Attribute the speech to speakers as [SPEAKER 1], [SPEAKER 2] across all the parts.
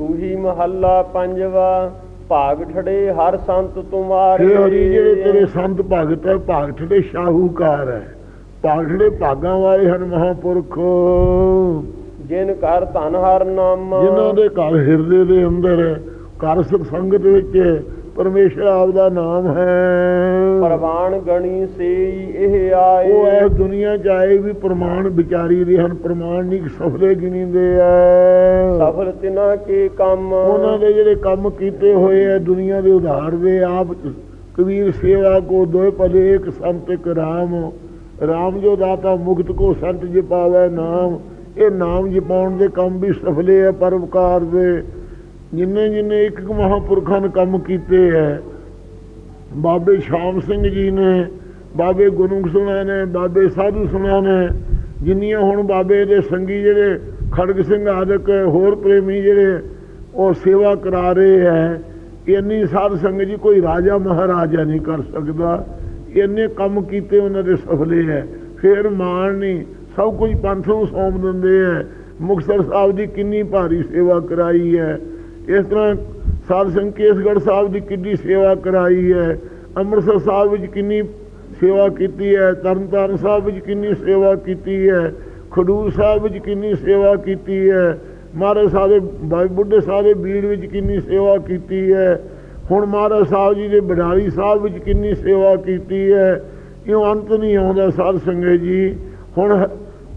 [SPEAKER 1] ਸੂਹੀ ਮਹੱਲਾ ਪੰਜਵਾ ਭਾਗ ਠੜੇ ਹਰ ਸੰਤ ਤੁਮਾਰੇ।
[SPEAKER 2] ਇਹ ਹਰੀ ਜਿਹੜੇ ਤੇਰੇ ਸੰਤ ਭਗਤ ਹੈ ਭਗਤ ਦੇ ਸ਼ਾਹੂਕਾਰ ਹੈ ਭਗਤ ਦੇ ਭਾਗਾਂ ਵਾਲੇ ਹਨ ਮਹਾਪੁਰਖ।
[SPEAKER 1] ਜਿਨ ਕਰ ਧਨ ਹਰ ਨਾਮ।
[SPEAKER 2] ਜਿਨ੍ਹਾਂ ਦੇ ਘਰ ਹਿਰਦੇ ਦੇ ਅੰਦਰ ਸੁਖ ਸੰਗਤ ਵਿੱਚ ਪਰਮੇਸ਼ਰ ਆਪ ਦਾ ਨਾਮ ਹੈ।
[SPEAKER 1] ਪ੍ਰਵਾਨ ਗਣੀ ਸੇਈ ਇਹ ਆਏ।
[SPEAKER 2] ਉਹ ਇਸ ਦੁਨੀਆ ਚ ਆਏ ਵੀ ਪ੍ਰਮਾਣ ਵਿਚਾਰੀ ਦੇ ਹਨ ਪ੍ਰਮਾਣ ਨਹੀਂ ਸਫਲੇ ਗਿਣੀਂਦੇ ਐ
[SPEAKER 1] ਸਫਲ ਤਿਨਾ ਕੇ ਕੰਮ।
[SPEAKER 2] ਉਹਨਾਂ ਦੇ ਜਿਹੜੇ ਕੰਮ ਕੀਤੇ ਹੋਏ ਐ ਦੁਨੀਆ ਦੇ ਉਧਾਰ ਦੇ ਆਪ ਕਬੀਰ ਸੇਵਾ ਕੋ ਦੋਏ ਪਦੇ ਇੱਕ ਸੰਤ ਇੱਕ ਰਾਮ। ਰਾਮ ਜੋ ਦਾਤਾ ਮੁਕਤ ਕੋ ਸੰਤ ਜੀ ਪਾਵੇ ਨਾਮ। ਇਹ ਨਾਮ ਜਪਾਉਣ ਦੇ ਕੰਮ ਵੀ ਸਫਲੇ ਐ ਪਰਉਪਕਾਰ ਦੇ। ਜਿੰਨੇ ਜਿੰਨੇ ਇੱਕ ਇੱਕ ਮਹਾਪੁਰਖਾਂ ਨੇ ਕੰਮ ਕੀਤੇ ਹੈ, ਬਾਬੇ ਸ਼ਾਮ ਸਿੰਘ ਜੀ ਨੇ, ਬਾਬੇ ਗੁਰੂ ਸੁਣਾ ਨੇ, ਬਾਬੇ ਸਾਧੂ ਸੁਣਾ ਨੇ, ਜਿੰਨੀਆਂ ਹੁਣ ਬਾਬੇ ਦੇ ਸੰਗੀ ਜਿਹੜੇ ਖੜਗ ਸਿੰਘ ਆਦਿਕ, ਹੋਰ ਪ੍ਰੇਮੀ ਜਿਹੜੇ ਉਹ ਸੇਵਾ ਕਰਾ ਰਹੇ ਹੈ, ਇੰਨੀ ਸਾਧ ਸੰਗਤ ਜੀ ਕੋਈ ਰਾਜਾ ਮਹਾਰਾਜਾ ਨਹੀਂ ਕਰ ਸਕਦਾ। ਇੰਨੇ ਕੰਮ ਕੀਤੇ ਉਹਨਾਂ ਦੇ ਸਫਲੇ ਹੈ। ਫੇਰ ਮਾਣ ਨਹੀਂ, ਸਭ ਕੁਝ ਪੰਥ ਨੂੰ ਸੌਂਪ ਦਿੰਦੇ ਹੈ। ਮੁਕਤਸਰ ਸਾਹਿਬ ਦੀ ਕਿੰਨੀ ਭਾਰੀ ਸੇਵਾ ਕਰਾਈ ਹੈ। ਇਸ ਤਰ੍ਹਾਂ ਸਾਧ ਸੰਗਤ ਕੇਸਗੜ੍ਹ ਸਾਹਿਬ ਦੀ ਕਿੰਨੀ ਸੇਵਾ ਕਰਾਈ ਹੈ, ਅੰਮ੍ਰਿਤਸਰ ਸਾਹਿਬ ਵਿੱਚ ਕਿੰਨੀ ਸੇਵਾ ਕੀਤੀ ਹੈ, ਤਰਨਤਾਰਨ ਸਾਹਿਬ ਵਿੱਚ ਕਿੰਨੀ ਸੇਵਾ ਕੀਤੀ ਹੈ, ਖਡੂਰ ਸਾਹਿਬ ਵਿੱਚ ਕਿੰਨੀ ਸੇਵਾ ਕੀਤੀ ਹੈ, ਮਹਾਰਾਜ ਸਾਹਿਬ ਦੇ ਬਾਈ ਬੁੱਢੇ ਸਾਹਿਬ ਬੀੜ ਵਿੱਚ ਕਿੰਨੀ ਸੇਵਾ ਕੀਤੀ ਹੈ, ਹੁਣ ਮਹਾਰਾਜ ਸਾਹਿਬ ਜੀ ਦੇ ਬਡਾਲੀ ਸਾਹਿਬ ਵਿੱਚ ਕਿੰਨੀ ਸੇਵਾ ਕੀਤੀ ਹੈ, ਇਉਂ ਅੰਤ ਨਹੀਂ ਆਉਂਦਾ ਸਾਧ ਸੰਗਤ ਜੀ, ਹੁਣ ਹ-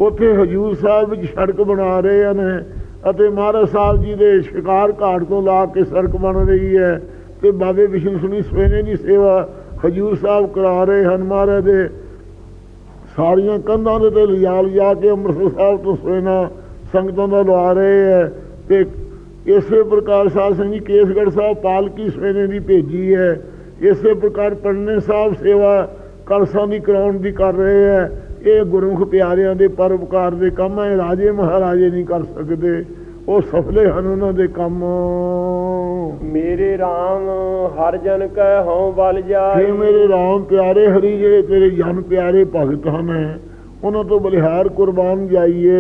[SPEAKER 2] ਉੱਥੇ ਹਜੂਰ ਸਾਹਿਬ ਵਿੱਚ ਸੜਕ ਬਣਾ ਰਹੇ ਹਨ ਅਤੇ ਮਹਾਰਾਜ ਸਾਹਿਬ ਜੀ ਦੇ ਸ਼ਿਕਾਰ ਘਾਟ ਤੋਂ ਲਾ ਕੇ ਸੜਕ ਬਣ ਰਹੀ ਹੈ ਤੇ ਬਾਬੇ ਵਿਸ਼ਨੂੰ ਸੁਣੀ ਸਵੇਨੇ ਦੀ ਸੇਵਾ ਹਜੂਰ ਸਾਹਿਬ ਕਰਾ ਰਹੇ ਹਨ ਮਹਾਰਾਜ ਦੇ। ਸਾਰੀਆਂ ਕੰਧਾਂ ਦੇ ਤੇ ਲਿਜਾ ਲਿਜਾ ਕੇ ਅੰਮ੍ਰਿਤਸਰ ਸਾਹਿਬ ਤੋਂ ਸਵੇਨਾ ਸੰਗਤਾਂ ਦਾ ਲਵਾ ਰਹੇ ਹੈ ਤੇ ਇਸੇ ਪ੍ਰਕਾਰ ਸਾਧ ਸਿੰਘ ਜੀ ਕੇਸਗੜ੍ਹ ਸਾਹਿਬ ਪਾਲਕੀ ਸਵੇਨੇ ਦੀ ਭੇਜੀ ਹੈ। ਇਸੇ ਪ੍ਰਕਾਰ ਪੜਨੇ ਸਾਹਿਬ ਸੇਵਾ ਕਲਸਾਂ ਦੀ ਕਰਾਉਣ ਦੀ ਕਰ ਰਹੇ ਹੈ। ਇਹ ਗੁਰਮੁਖ ਪਿਆਰਿਆਂ ਦੇ ਪਰਉਪਕਾਰ ਦੇ ਕੰਮ ਹੈ ਰਾਜੇ ਮਹਾਰਾਜੇ ਨਹੀਂ ਕਰ ਸਕਦੇ। ਉਹ ਸਫਲੇ ਹਨ ਉਹਨਾਂ ਦੇ ਕੰਮ।
[SPEAKER 1] ਮੇਰੇ RAM ਹਰ ਜਨ ਕੈ ਹਉ ਬਲ ਜਾਏ।
[SPEAKER 2] ਇਹ ਮੇਰੇ ਰਾਮ ਪਿਆਰੇ ਹਰੀ ਜਿਹੜੇ ਤੇਰੇ ਜਨ ਪਿਆਰੇ ਭਗਤ ਹਨ। ਉਹਨਾਂ ਤੋਂ ਬਲਿਹਾਰ ਕੁਰਬਾਨ ਜਾਈਏ।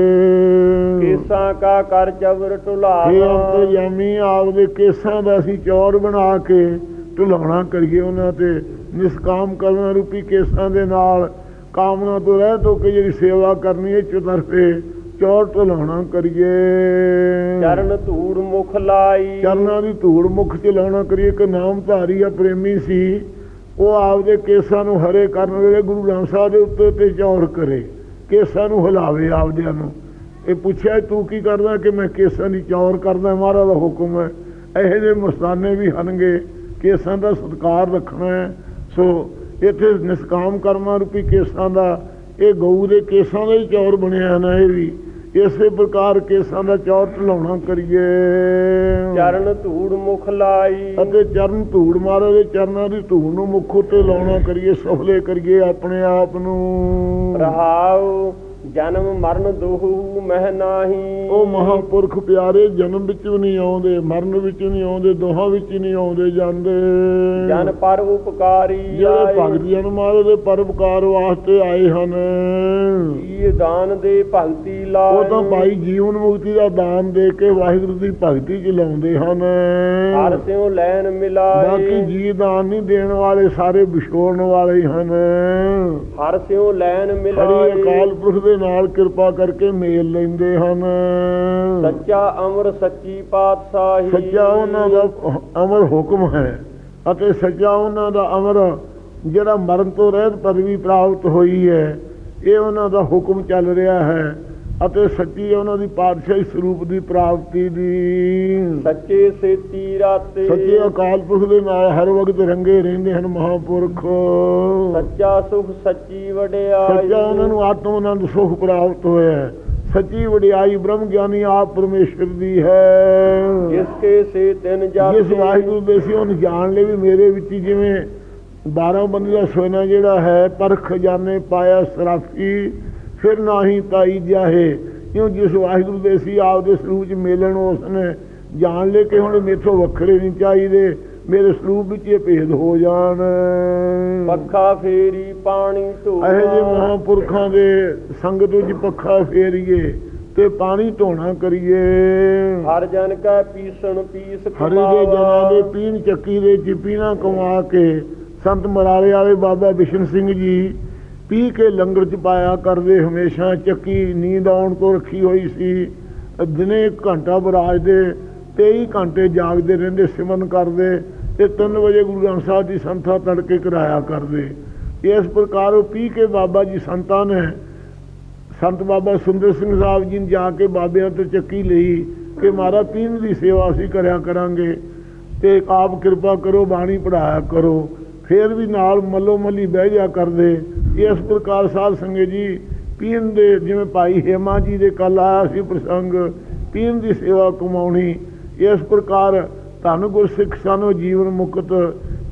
[SPEAKER 1] ਕੇਸਾਂ ਕਾ ਕਰ ਜਬਰ
[SPEAKER 2] ਇਹ
[SPEAKER 1] ਢੁਲਾਵਾ
[SPEAKER 2] ਅੰਤਰਜਾਮੀ ਆਪਦੇ ਕੇਸਾਂ ਦਾ ਅਸੀਂ ਚੌਰ ਬਣਾ ਕੇ ਢੁਲਾਉਣਾ ਕਰੀਏ ਉਹਨਾਂ ਤੇ। ਨਿਸਕਾਮ ਕਰਨਾ ਰੂਪੀ ਕੇਸਾਂ ਦੇ ਨਾਲ। ਕਾਮਨਾ ਤੋਂ ਰਹਿਤ ਹੋ ਕੇ ਜਿਹੜੀ ਸੇਵਾ ਕਰਨੀ ਹੈ ਚਤਰਫੇ ਚੌਰ ਢੁਲਾਉਣਾ ਕਰੀਏ।
[SPEAKER 1] ਚਰਨ ਧੂੜ ਮੁਖ ਲਾਈ।
[SPEAKER 2] ਚਰਨਾਂ ਦੀ ਧੂੜ ਮੁਖ ਚ ਲਾਉਣਾ ਕਰੀਏ। ਕਿ ਨਾਮਧਾਰੀ ਆ ਪ੍ਰੇਮੀ ਸੀ। ਉਹ ਆਪਦੇ ਕੇਸਾਂ ਨੂੰ ਹਰੇ ਕਰਨ ਵੇਲੇ ਗੁਰੂ ਗ੍ਰੰਥ ਸਾਹਿਬ ਦੇ ਉੱਤੇ ਤੇ ਚੌਰ ਕਰੇ। ਕੇਸਾਂ ਨੂੰ ਹਿਲਾਵੇ ਆਪਦਿਆਂ ਨੂੰ। ਇਹ ਪੁੱਛਿਆ ਤੂੰ ਕੀ ਕਰਦਾ ਕਿ ਮੈਂ ਕੇਸਾਂ ਦੀ ਚੌਰ ਕਰਦਾ? ਮਹਾਰਾਜ ਦਾ ਹੁਕਮ ਹੈ। ਇਹੋ ਜਿਹੇ ਮਸਤਾਨੇ ਵੀ ਹਨਗੇ। ਕੇਸਾਂ ਦਾ ਸਤਿਕਾਰ ਰੱਖਣਾ ਹੈ। ਸੋ ਇੱਥੇ ਨਿਸਕਾਮ ਕਰਮਾਂ ਰੂਪੀ ਕੇਸਾਂ ਦਾ ਇਹ ਗਊ ਦੇ ਕੇਸਾਂ ਦਾ ਹੀ ਚੌਰ ਬਣਿਆ ਨਾ ਇਹ ਵੀ। ਇਸੇ ਪ੍ਰਕਾਰ ਕੇਸਾਂ ਦਾ ਚੌਰ ਢਲਾਉਣਾ ਕਰੀਏ।
[SPEAKER 1] ਚਰਨ ਧੂੜ ਮੁਖ ਲਾਈ।
[SPEAKER 2] ਅਤੇ ਚਰਨ ਧੂੜ ਮਾਰੇ ਦੇ ਚਰਨਾਂ ਦੀ ਧੂੜ ਨੂੰ ਮੁੱਖ ਉੱਤੇ ਲਾਉਣਾ ਕਰੀਏ ਸਫਲੇ ਕਰੀਏ ਆਪਣੇ ਆਪ ਨੂੰ।
[SPEAKER 1] ਰਹਾਉ ਜਨਮ ਮਰਨ ਦੋਹੂ ਮਹਿ ਨਾਹੀ।
[SPEAKER 2] ਉਹ ਮਹਾਪੁਰਖ ਪਿਆਰੇ ਜਨਮ ਵਿੱਚ ਵੀ ਨਹੀਂ ਆਉਂਦੇ ਮਰਨ ਵਿੱਚ ਵੀ ਨਹੀਂ ਆਉਂਦੇ ਦੋਹਾਂ ਵਿੱਚ ਨਹੀਂ ਆਉਂਦੇ ਜਾਂਦੇ।
[SPEAKER 1] ਜਨ ਪਰ ਉਪਕਾਰੀ
[SPEAKER 2] ਜਿਹੜੇ ਭਗਤ ਜਨ ਮਾਰੇ ਦੇ ਪਰਉਪਕਾਰ ਵਾਸਤੇ ਆਏ ਹਨ।
[SPEAKER 1] ਜੀ ਦਾਨ ਦੇ ਭਗਤੀ ਲਾਏ।
[SPEAKER 2] ਉਹ ਤਾਂ ਭਾਈ ਜੀਵਨ ਮੁਕਤੀ ਦਾ ਦਾਨ ਦੇ ਕੇ ਵਾਹਿਗੁਰੂ ਦੀ ਭਗਤੀ ਚ ਲਾਉਂਦੇ ਹਨ।
[SPEAKER 1] ਹਰ ਸਿਉ ਲੈਨ ਮਿਲਾਏ।
[SPEAKER 2] ਬਾਕੀ ਜੀ ਦਾਨ ਨਹੀਂ ਦੇਣ ਵਾਲੇ ਸਾਰੇ ਵਿਛੋੜਨ ਵਾਲੇ ਹਨ।
[SPEAKER 1] ਹਰ ਸਿਉ ਲੈਨ
[SPEAKER 2] ਹਰੀ
[SPEAKER 1] ਮਿਲਾਏ।
[SPEAKER 2] ਅਕਾਲ ਪੁਰਖ ਦੇ ਨਾਲ ਕਿਰਪਾ ਕਰਕੇ ਮੇਲ ਲੈਂਦੇ ਹਨ।
[SPEAKER 1] ਸੱਚਾ ਅਮਰ ਸੱਚੀ ਪਾਤਸ਼ਾਹੀ।
[SPEAKER 2] ਸੱਚਾ ਉਹਨਾਂ ਦਾ ਅਮਰ ਹੁਕਮ ਹੈ ਅਤੇ ਸੱਚਾ ਉਹਨਾਂ ਦਾ ਅਮਰ ਜਿਹੜਾ ਮਰਨ ਤੋਂ ਰਹਿਤ ਪਦਵੀ ਪ੍ਰਾਪਤ ਹੋਈ ਹੈ ਇਹ ਉਹਨਾਂ ਦਾ ਹੁਕਮ ਚੱਲ ਰਿਹਾ ਹੈ। ਅਤੇ ਸੱਚੀ ਉਹਨਾਂ ਦੀ ਪਾਤਸ਼ਾਹੀ ਸਰੂਪ ਦੀ ਪ੍ਰਾਪਤੀ ਦੀ।
[SPEAKER 1] ਸੱਚੇ ਸੇਤੀ ਰਾਤੇ
[SPEAKER 2] ਸੱਚੇ ਅਕਾਲ ਪੁਰਖ ਦੇ ਨਾਲ ਹਰ ਵਕਤ ਰੰਗੇ ਰਹਿੰਦੇ ਹਨ ਮਹਾਪੁਰਖ।
[SPEAKER 1] ਸੱਚਾ ਸੁਖ ਸੱਚੀ ਵਡਿਆਈ।
[SPEAKER 2] ਸੱਚਾ ਉਹਨਾਂ ਨੂੰ ਆਤਮ ਆਨੰਦ ਸੁਖ ਪ੍ਰਾਪਤ ਹੋਇਆ ਹੈ। ਸੱਚੀ ਵਡਿਆਈ ਬ੍ਰਹਮ ਗਿਆਨੀ ਆਪ ਪਰਮੇਸ਼ਰ ਦੀ ਹੈ।
[SPEAKER 1] ਜਿਸ ਕੇ ਸੇ ਤਿਨ ਜਾਤੇ
[SPEAKER 2] ਜਿਸ ਵਾਹਿਗੁਰੂ ਦੇ ਸੀ ਉਹਨੂੰ ਜਾਣ ਲਈ ਵੀ ਮੇਰੇ ਵਿੱਚ ਜਿਵੇਂ 12 ਬੰਦੇ ਦਾ ਸੋਨਾ ਜਿਹੜਾ ਹੈ ਪਰ ਖਜ਼ਾਨੇ ਪਾਇਆ ਸਰਾਫੀ। ਫਿਰ ਨਾਹੀ ਤਾਈ ਜਾਹੇ ਕਿਉਂ ਜਿਸ ਵਾਹਿਗੁਰੂ ਦੇ ਸੀ ਆਪਦੇ ਸਰੂਪ ਚ ਮੇਲਣ ਉਸਨੇ ਜਾਣ ਲੈ ਕੇ ਹੁਣ ਮੇਥੋਂ ਵੱਖਰੇ ਨਹੀਂ ਚਾਹੀਦੇ ਮੇਰੇ ਸਰੂਪ ਵਿੱਚ ਇਹ ਭੇਦ ਹੋ ਜਾਣ।
[SPEAKER 1] ਪੱਖਾ ਫੇਰੀ ਪਾਣੀ ਧੋ
[SPEAKER 2] ਇਹੋ ਜਿਹੇ ਮਹਾਂਪੁਰਖਾਂ ਦੇ ਸੰਗਤ ਵਿੱਚ ਪੱਖਾ ਫੇਰੀਏ ਤੇ ਪਾਣੀ ਢੋਣਾ ਕਰੀਏ।
[SPEAKER 1] ਹਰ ਜਨ ਕੈ ਪੀਸਣ ਪੀਸ
[SPEAKER 2] ਹਰੀ ਦੇ ਜਨਾਂ ਦੇ ਪੀਣ ਚੱਕੀ ਦੇ ਚਿਪੀਣਾ ਕਮਾ ਕੇ ਸੰਤ ਮਰਾਲੇ ਵਾਲੇ ਬਾਬਾ ਬਿਸ਼ਨ ਸਿੰਘ ਜੀ ਪੀ ਕੇ ਲੰਗਰ ਚ ਪਾਇਆ ਕਰਦੇ, ਹਮੇਸ਼ਾ ਚੱਕੀ, ਨੀਂਦ ਆਉਣ ਤੋਂ ਰੱਖੀ ਹੋਈ ਸੀ। ਦਿਨੇ ਘੰਟਾ ਬਰਾਜ ਦੇ 23 ਘੰਟੇ ਜਾਗਦੇ ਰਹਿੰਦੇ, ਸਿਮਰਨ ਕਰਦੇ ਤੇ 3 ਵਜੇ ਗੁਰੂ ਗ੍ਰੰਥ ਸਾਹਿਬ ਦੀ ਸੰਥਾ ਤੜਕੇ ਕਰਾਇਆ ਕਰਦੇ। ਇਸ ਪ੍ਰਕਾਰ ਉਹ ਪੀ ਕੇ ਬਾਬਾ ਜੀ ਸੰਤਾਂ ਨੇ, ਸੰਤ ਬਾਬਾ ਸੁੰਦਰ ਸਿੰਘ ਸਾਹਿਬ ਜੀ ਨੇ ਜਾ ਕੇ ਬਾਬਿਆਂ ਤੋਂ ਚੱਕੀ ਲਈ ਕਿ ਮਾਰਾ ਪੀਣ ਦੀ ਸੇਵਾ ਅਸੀਂ ਕਰਿਆ ਕਰਾਂਗੇ ਤੇ ਆਪ ਕਿਰਪਾ ਕਰੋ, ਬਾਣੀ ਪੜਾਇਆ ਕਰੋ। ਫੇਰ ਵੀ ਨਾਲ ਮੱਲੋ ਮੱਲੀ ਬਹਿ ਜਾ ਕਰਦੇ। ਇਸ ਪ੍ਰਕਾਰ ਸਾਧ ਸੰਗਤ ਜੀ, ਪੀਣ ਦੇ ਜਿਵੇਂ ਭਾਈ ਹੇਮਾ ਜੀ ਦੇ ਕੱਲ ਆਇਆ ਸੀ ਪ੍ਰਸੰਗ, ਪੀਣ ਦੀ ਸੇਵਾ ਕਮਾਉਣੀ, ਇਸ ਪ੍ਰਕਾਰ ਧੰਨ ਗੁਰਸਿੱਖ ਸਾਨੂੰ ਜੀਵਨ ਮੁਕਤ,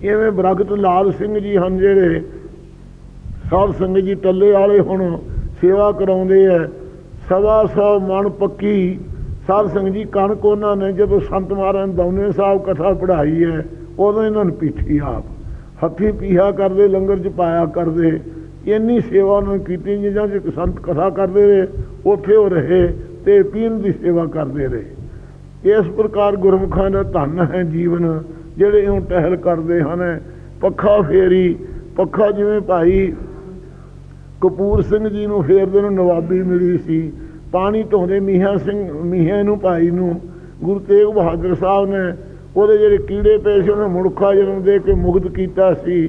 [SPEAKER 2] ਇਵੇਂ ਬਰਗਤ ਲਾਲ ਸਿੰਘ ਜੀ ਹਨ ਜਿਹੜੇ ਸਾਧ ਸੰਗਤ ਜੀ ਟੱਲੇ ਵਾਲੇ ਹੁਣ ਸੇਵਾ ਕਰਾਉਂਦੇ ਐ। ਸਵਾ ਸੌ ਮਨ ਪੱਕੀ, ਸਾਧ ਸੰਗਤ ਜੀ ਕਣਕ ਉਹਨਾਂ ਨੇ ਜਦੋਂ ਸੰਤ ਮਹਾਰਾਜ ਦੌਨੇ ਸਾਹਿਬ ਕਥਾ ਪੜ੍ਹਾਈ ਹੈ ਉਦੋਂ ਇਹਨਾਂ ਨੂੰ ਪੀਠੀ ਆਪ। ਹੱਥੀਂ ਪੀਹਾ ਕਰਦੇ, ਲੰਗਰ ਚ ਪਾਇਆ ਕਰਦੇ। ਇੰਨੀ ਸੇਵਾ ਉਹਨਾਂ ਨੇ ਕੀਤੀ ਜਿਹਾਂ ਚ ਸੰਤ ਕਥਾ ਕਰਦੇ ਰਹੇ, ਉੱਥੇ ਉਹ ਰਹੇ ਤੇ ਪੀਣ ਦੀ ਸੇਵਾ ਕਰਦੇ ਰਹੇ। ਇਸ ਪ੍ਰਕਾਰ ਗੁਰਮੁਖਾਂ ਦਾ ਧਨ ਹੈ ਜੀਵਨ, ਜਿਹੜੇ ਉਹ ਟਹਿਲ ਕਰਦੇ ਹਨ। ਪੱਖਾ ਫੇਰੀ, ਪੱਖਾ ਜਿਵੇਂ ਭਾਈ ਕਪੂਰ ਸਿੰਘ ਜੀ ਨੂੰ ਫੇਰਦੇ ਨੂੰ ਨਵਾਬੀ ਮਿਲੀ ਸੀ। ਪਾਣੀ ਢੋਂਦੇ ਮੀਆਂ ਸਿੰਘ ਮੀਆਂ ਨੂੰ, ਭਾਈ ਨੂੰ। ਗੁਰੂ ਤੇਗ ਬਹਾਦਰ ਸਾਹਿਬ ਨੇ ਉਹਦੇ ਜਿਹੜੇ ਕੀੜੇ ਪਏ ਸੀ, ਉਹਨੇ ਮੁੜਖਾ ਜਨਮ ਦੇ ਕੇ ਮੁਕਤ ਕੀਤਾ ਸੀ।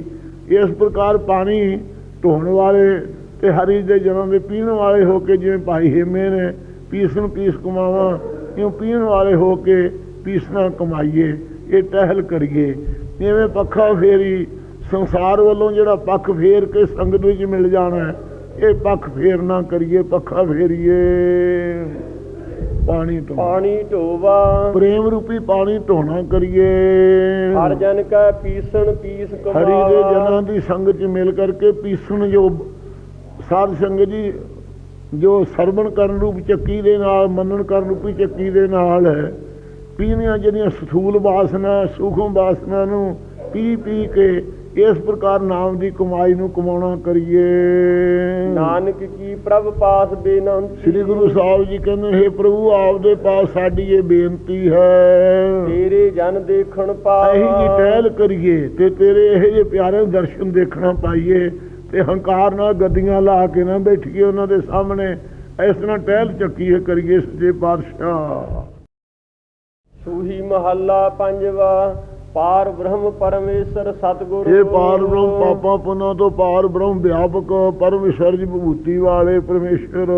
[SPEAKER 2] ਇਸ ਪ੍ਰਕਾਰ ਪਾਣੀ ਢੋਣ ਵਾਲੇ ਤੇ ਹਰੀ ਦੇ ਜਨਮ ਦੇ ਪੀਣ ਵਾਲੇ ਹੋ ਕੇ, ਜਿਵੇਂ ਭਾਈ ਹੇਮੇ ਨੇ ਪੀਸਣ ਪੀਸ ਕਮਾਵਾ, ਇਉਂ ਪੀਣ ਵਾਲੇ ਹੋ ਕੇ ਪੀਸਣਾ ਕਮਾਈਏ, ਇਹ ਟਹਿਲ ਕਰੀਏ। ਇਵੇਂ ਪੱਖਾ ਫੇਰੀ, ਸੰਸਾਰ ਵੱਲੋਂ ਜਿਹੜਾ ਪੱਖ ਫੇਰ ਕੇ ਸੰਗਤ ਵਿੱਚ ਮਿਲ ਜਾਣਾ, ਇਹ ਪੱਖ ਫੇਰ ਨਾ ਕਰੀਏ, ਪੱਖਾ ਫੇਰੀਏ। ਪਾਣੀ ਤੋਂ
[SPEAKER 1] ਪਾਣੀ ਢੋਵਾ।
[SPEAKER 2] ਪ੍ਰੇਮ ਰੂਪੀ ਪਾਣੀ ਢੋਣਾ ਕਰੀਏ।
[SPEAKER 1] ਹਰ ਜਨ ਕੈ ਪੀਸਣ ਪੀਸ
[SPEAKER 2] ਹਰੀ ਦੇ ਜਨਾਂ ਦੀ ਸੰਗਤ ਚ ਮਿਲ ਕਰਕੇ ਪੀਸਣ ਜੋ ਸਾਧ ਸੰਗਤ ਜੀ ਜੋ ਸਰਵਣ ਕਰਨ ਰੂਪ ਚੱਕੀ ਦੇ ਨਾਲ ਮੰਨਣ ਕਰਨ ਰੂਪੀ ਚੱਕੀ ਦੇ ਨਾਲ ਹੈ। ਪੀਣੀਆਂ ਜਿਹੜੀਆਂ ਸਥੂਲ ਵਾਸਨਾ ਸੂਖਮ ਵਾਸਨਾ ਨੂੰ ਪੀ ਪੀ ਕੇ ਇਸ ਪ੍ਰਕਾਰ ਨਾਮ ਦੀ ਕਮਾਈ ਨੂੰ ਕਮਾਉਣਾ ਕਰੀਏ।
[SPEAKER 1] ਨਾਨਕ ਕੀ ਪ੍ਰਭ ਪਾਸ ਬੇਨੰਤੀ।
[SPEAKER 2] ਸ੍ਰੀ ਗੁਰੂ ਸਾਹਿਬ ਜੀ ਕਹਿੰਦੇ ਹੈ ਪ੍ਰਭੂ ਆਪਦੇ ਪਾਸ ਸਾਡੀ ਇਹ ਬੇਨਤੀ ਹੈ।
[SPEAKER 1] ਤੇਰੇ ਜਨ ਦੇਖਣ
[SPEAKER 2] ਇਹੀ
[SPEAKER 1] ਪਾਵਾ
[SPEAKER 2] ਜੀ ਟਹਿਲ ਕਰੀਏ ਤੇ ਤੇਰੇ ਇਹ ਜੇ ਪਿਆਰੇ ਦਰਸ਼ਨ ਦੇਖਣਾ ਪਾਈਏ ਤੇ ਹੰਕਾਰ ਨਾਲ ਗੱਦੀਆਂ ਲਾ ਕੇ ਨਾ ਬੈਠੀਏ ਉਹਨਾਂ ਦੇ ਸਾਹਮਣੇ। ਇਸ ਤਰ੍ਹਾਂ ਟਹਿਲ ਚੱਕੀਏ ਕਰੀਏ ਸੱਚੇ ਪਾਤਸ਼ਾਹ।
[SPEAKER 1] ਸੂਹੀ ਮਹੱਲਾ ਪੰਜਵਾ। ਪਾਰ ਬ੍ਰਹਮ ਪਰਮੇਸ਼ਰ ਸਤਿਗੁਰ
[SPEAKER 2] ਇਹ ਪਾਰ ਬ੍ਰਹਮ ਪਾਪਾਂ ਪੁੰਨਾਂ ਤੋਂ ਪਾਰ ਬ੍ਰਹਮ ਵਿਆਪਕ ਪਰਮੇਸ਼ਰ ਜੀ ਵਿਭੂਤੀ ਵਾਲੇ ਪਰਮੇਸ਼ਰ।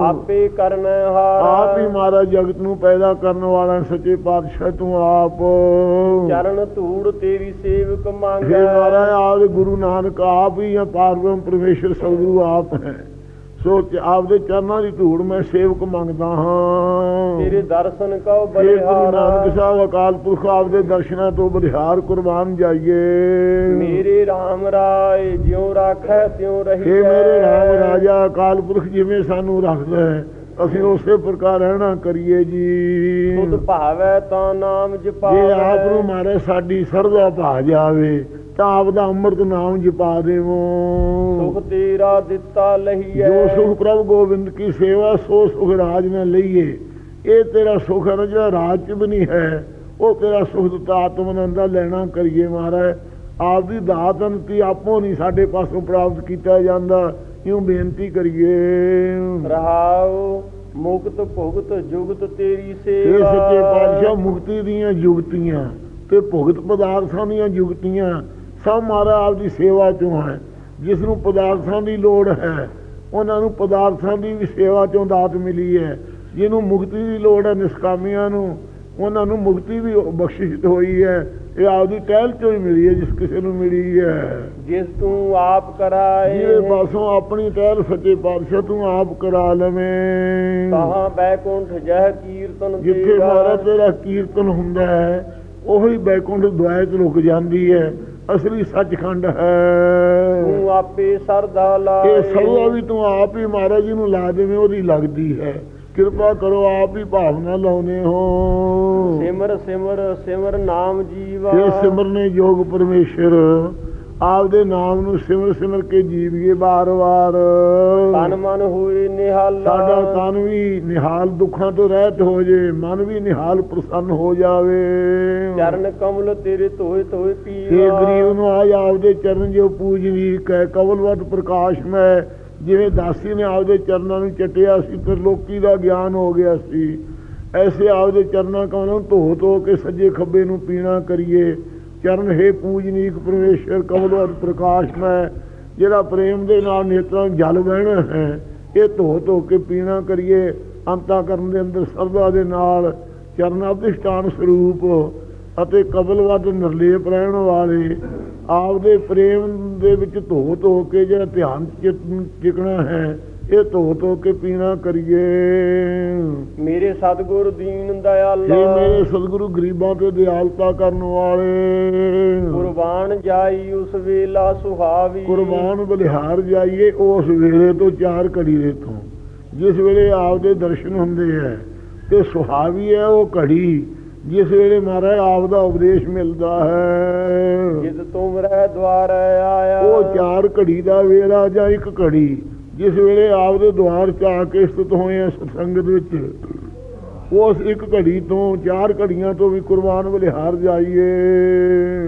[SPEAKER 1] ਆਪੇ ਕਰਨਾ ਹਾਰ।
[SPEAKER 2] ਆਪ ਹੀ ਮਾਰਾ ਜਗਤ ਨੂੰ ਪੈਦਾ ਕਰਨ ਵਾਲਾ ਸੱਚੇ ਪਾਤਸ਼ਾਹ ਤੂੰ ਆਪ।
[SPEAKER 1] ਚਰਨ ਧੂੜ ਤੇਰੀ ਸੇਵਕ ਮੰਗੈ।
[SPEAKER 2] ਮਹਾਰਾਜ ਆਪ ਗੁਰੂ ਨਾਨਕ ਆਪ ਹੀ ਹੈ ਪਾਰਬ੍ਰਹਮ ਪਰਮੇਸ਼ਰ ਸਤਿਗੁਰੂ ਆਪ ਹੈ। ਸੋ ਚ- ਆਪਦੇ ਚਰਨਾਂ ਦੀ ਧੂੜ ਮੈਂ ਸੇਵਕ ਮੰਗਦਾ ਹਾਂ।
[SPEAKER 1] ਤੇਰੇ ਦਰਸ਼ਨ ਕਉ
[SPEAKER 2] ਗੁਰੂ ਨਾਨਕ
[SPEAKER 1] ਬਲਿਹਾਰ
[SPEAKER 2] ਸਾਹਿਬ ਅਕਾਲ ਪੁਰਖ ਆਪਦੇ ਦਰਸ਼ਨਾਂ ਤੋਂ ਬਲਿਹਾਰ ਕੁਰਬਾਨ ਜਾਈਏ।
[SPEAKER 1] ਮੇਰੇ RAM ਰਾਏ ਜਿਉ ਰਾਖੈ ਤਿਉ ਰਹੀ
[SPEAKER 2] हे ਮੇਰੇ ਰਾਮ ਰਾਜਾ ਅਕਾਲ ਪੁਰਖ ਜਿਵੇਂ ਸਾਨੂੰ ਰੱਖਦਾ ਹੈ ਅਸੀਂ ਉਸੇ ਪ੍ਰਕਾਰ ਰਹਿਣਾ ਕਰੀਏ ਜੀ।
[SPEAKER 1] ਤੁਧ ਭਾਵੈ ਤਾਂ ਨਾਮ
[SPEAKER 2] ਜੇ
[SPEAKER 1] ਜਪਾਵੈ
[SPEAKER 2] ਆਪ ਨੂੰ ਮਾਰੇ ਸਾਡੀ ਸਰਦਾ ਭਾ ਜਾਵੇ ਤਾਂ ਆਪ ਦਾ ਅੰਮ੍ਰਿਤ ਨਾਮ ਜਪਾ ਦੇਵੋ।
[SPEAKER 1] ਸੁਖ ਤੇਰਾ ਦਿੱਤਾ ਲਹੀਐ।
[SPEAKER 2] ਜੋ ਸੁਖ ਪ੍ਰਭ ਗੋਬਿੰਦ ਕੀ ਸੇਵਾ ਸੋ ਸੁਖ ਰਾਜ ਨਾ ਲਈਏ। ਇਹ ਤੇਰਾ ਸੁਖ ਹੈ ਜਿਹੜਾ ਰਾਜ ਚ ਵੀ ਨਹੀਂ ਹੈ ਉਹ ਤੇਰਾ ਸੁਖ ਦਿੱਤਾ ਆਤਮ ਆਨੰਦ ਦਾ ਲੈਣਾ ਕਰੀਏ ਮਹਾਰਾਜ। ਆਪ ਦੀ ਦਾਤ ਅੰਤੀ ਆਪੋ ਨਹੀਂ ਸਾਡੇ ਪਾਸੋਂ ਪ੍ਰਾਪਤ ਕੀਤਾ ਜਾਂਦਾ ਇਉਂ ਬੇਨਤੀ ਕਰੀਏ।
[SPEAKER 1] ਰਹਾਉ ਮੁਕਤ ਭੁਗਤ ਜੁਗਤ ਤੇਰੀ
[SPEAKER 2] ਇਹ
[SPEAKER 1] ਸੇਵਾ
[SPEAKER 2] ਸੱਚੇ ਪਾਤਸ਼ਾਹ ਮੁਕਤੀ ਦੀਆਂ ਯੁਗਤੀਆਂ ਤੇ ਭੁਗਤ ਪਦਾਰਥਾਂ ਦੀਆਂ ਯੁਗਤੀਆਂ ਸਭ ਮਾਰਾ ਆਪ ਦੀ ਸੇਵਾ ਚੋਂ ਹੈ ਜਿਸ ਨੂੰ ਪਦਾਰਥਾਂ ਦੀ ਲੋੜ ਹੈ ਉਹਨਾਂ ਨੂੰ ਪਦਾਰਥਾਂ ਦੀ ਵੀ ਸੇਵਾ ਚੋਂ ਦਾਤ ਮਿਲੀ ਹੈ। ਜਿਹਨੂੰ ਮੁਕਤੀ ਦੀ ਲੋੜ ਹੈ ਨਿਸਕਾਮੀਆਂ ਨੂੰ ਉਹਨਾਂ ਨੂੰ ਮੁਕਤੀ ਵੀ ਬਖਸ਼ਿਸ਼ ਹੋਈ ਹੈ ਇਹ ਆਪਦੀ ਟਹਿਲ ਚੋਂ ਹੀ ਮਿਲੀ ਹੈ ਜਿਸ ਕਿਸੇ ਨੂੰ ਮਿਲੀ ਹੈ।
[SPEAKER 1] ਜਿਸ ਤੂੰ ਆਪ ਕਰਾਏ
[SPEAKER 2] ਜਿਹਦੇ ਪਾਸੋਂ ਆਪਣੀ ਟਹਿਲ ਸੱਚੇ ਪਾਤਸ਼ਾਹ ਤੂੰ ਆਪ ਕਰਾ ਲਵੇਂ।
[SPEAKER 1] ਤਹਾਂ ਬੈਕੁੰਠ ਜਹ ਕੀਰਤਨ
[SPEAKER 2] ਜਿੱਥੇ ਮਾਰਾ ਤੇਰਾ ਕੀਰਤਨ ਹੁੰਦਾ ਹੈ ਉਹੀ ਬੈਕੁੰਠ ਦੁਆਇਤ ਰੁਕ ਜਾਂਦੀ ਹੈ। ਅਸਲੀ ਸੱਚਖੰਡ ਹੈ।
[SPEAKER 1] ਤੂੰ ਆਪੇ ਸਰਦਾ ਲਾਏ।
[SPEAKER 2] ਇਹ ਸਭਾ ਵੀ ਤੂੰ ਆਪ ਹੀ ਮਹਾਰਾਜ ਜੀ ਨੂੰ ਲਾ ਦੇਵੇਂ ਉਹਦੀ ਲੱਗਦੀ ਹੈ। ਕਿਰਪਾ ਕਰੋ ਆਪ ਹੀ ਭਾਵਨਾ ਲਾਉਨੇ ਹੋ।
[SPEAKER 1] ਸਿਮਰ ਸਿਮਰ ਸਿਮਰ ਨਾਮ ਜੀਵਾ।
[SPEAKER 2] ਇਹ ਸਿਮਰਨੇ ਯੋਗ ਪਰਮੇਸ਼ਰ। ਆਪਦੇ ਨਾਮ ਨੂੰ ਸਿਮਰ ਸਿਮਰ ਕੇ ਜੀਵੀਏ ਬਾਰ-ਬਾਰ
[SPEAKER 1] ਤਨ ਮਨ ਹੋਏ ਨਿਹਾਲਾ।
[SPEAKER 2] ਸਾਡਾ ਤਨ ਵੀ ਨਿਹਾਲ ਦੁੱਖਾਂ ਤੋਂ ਰਹਿਤ ਹੋ ਜੇ ਮਨ ਵੀ ਨਿਹਾਲ ਪ੍ਰਸੰਨ ਹੋ ਜਾਵੇ।
[SPEAKER 1] ਚਰਨ ਕਮਲ ਤੇਰੇ ਧੋਏ ਧੋਏ
[SPEAKER 2] ਇਹ
[SPEAKER 1] ਪੀਵਾ
[SPEAKER 2] ਗਰੀਬ ਨੂੰ ਆਜ ਆਪਦੇ ਚਰਨ ਜੋ ਪੂਜਨੀਕ ਹੈ ਕਵਲਵਤ ਪ੍ਰਕਾਸ਼ ਮੈਂ। ਜਿਵੇਂ ਦਾਸੀ ਨੇ ਆਪਦੇ ਚਰਨਾਂ ਨੂੰ ਚਟਿਆ ਸੀ ਤੇ ਲੋਕੀ ਦਾ ਗਿਆਨ ਹੋ ਗਿਆ ਸੀ। ਐਸੇ ਆਪਦੇ ਚਰਨਾਂ ਕਮਲਾਂ ਨੂੰ ਧੋ ਧੋ ਕੇ ਸੱਜੇ ਖੱਬੇ ਨੂੰ ਪੀਣਾ ਕਰੀਏ। ਚਰਨ ਹੈ ਪੂਜਨੀਕ ਪਰਮੇਸ਼ਰ ਕਵਲਵਤ ਪ੍ਰਕਾਸ਼ ਮੈਂ, ਜਿਹੜਾ ਪ੍ਰੇਮ ਦੇ ਨਾਲ ਨੇਤਰਾਂ ਜਲ ਵਹਿਣਾ ਹੈ, ਇਹ ਧੋ ਧੋ ਕੇ ਪੀਣਾ ਕਰੀਏ, ਅੰਤਾ ਕਰਨ ਦੇ ਅੰਦਰ ਸਰਦਾ ਦੇ ਨਾਲ ਚਰਨ ਅਧਿਸ਼ਟਾਨ ਸਰੂਪ ਅਤੇ ਕਬਲਵਦ ਨਿਰਲੇਪ ਰਹਿਣ ਵਾਲੇ, ਆਪਦੇ ਪ੍ਰੇਮ ਦੇ ਵਿੱਚ ਧੋ ਧੋ ਕੇ ਜਿਹੜਾ ਧਿਆਨ ਚਿਤ- ਹੈ ਇਹ ਧੋ ਧੋ ਕੇ ਪੀਣਾ ਕਰੀਏ।
[SPEAKER 1] ਮੇਰੇ ਸਤਿਗੁਰ ਦੀਨ
[SPEAKER 2] ਇਹ
[SPEAKER 1] ਦਇਆਲਾ
[SPEAKER 2] ਮੇਰੇ ਸਤਿਗੁਰੂ ਗਰੀਬਾਂ ਤੇ ਦਿਆਲਤਾ ਕਰਨ ਵਾਲੇ।
[SPEAKER 1] ਕੁਰਬਾਨ ਜਾਈ ਉਸ ਵੇਲਾ ਸੁਹਾਵੀ।
[SPEAKER 2] ਕੁਰਬਾਨ ਬਲਿਹਾਰ ਜਾਈਏ ਉਸ ਵੇਲੇ ਤੋਂ ਚਾਰ ਘੜੀ ਦੇ ਤੋਂ। ਜਿਸ ਵੇਲੇ ਆਪਦੇ ਦਰਸ਼ਨ ਹੁੰਦੇ ਹੈ ਤੇ ਸੁਹਾਵੀ ਹੈ ਉਹ ਘੜੀ। ਜਿਸ ਵੇਲੇ ਮਹਾਰਾਜ ਆਪ ਦਾ ਉਪਦੇਸ਼ ਮਿਲਦਾ ਹੈ।
[SPEAKER 1] ਜਿਤ ਤੁਮ ਰਹਿ ਦਵਾਰ ਆਇਆ।
[SPEAKER 2] ਉਹ ਚਾਰ ਘੜੀ ਦਾ ਵੇਲਾ ਜਾਂ ਇੱਕ ਘੜੀ। ਜਿਸ ਵੇਲੇ ਆਪ ਦੇ ਦੁਆਰ 'ਚ ਆ ਕੇ ਸਥਿਤ ਹੋਏ ਆ ਸਤਸੰਗਤ ਵਿੱਚ ਉਸ ਇੱਕ ਘੜੀ ਤੋਂ ਚਾਰ ਘੜੀਆਂ ਤੋਂ ਵੀ ਕੁਰਬਾਨ ਬਲਿਹਾਰ ਜਾਈਏ।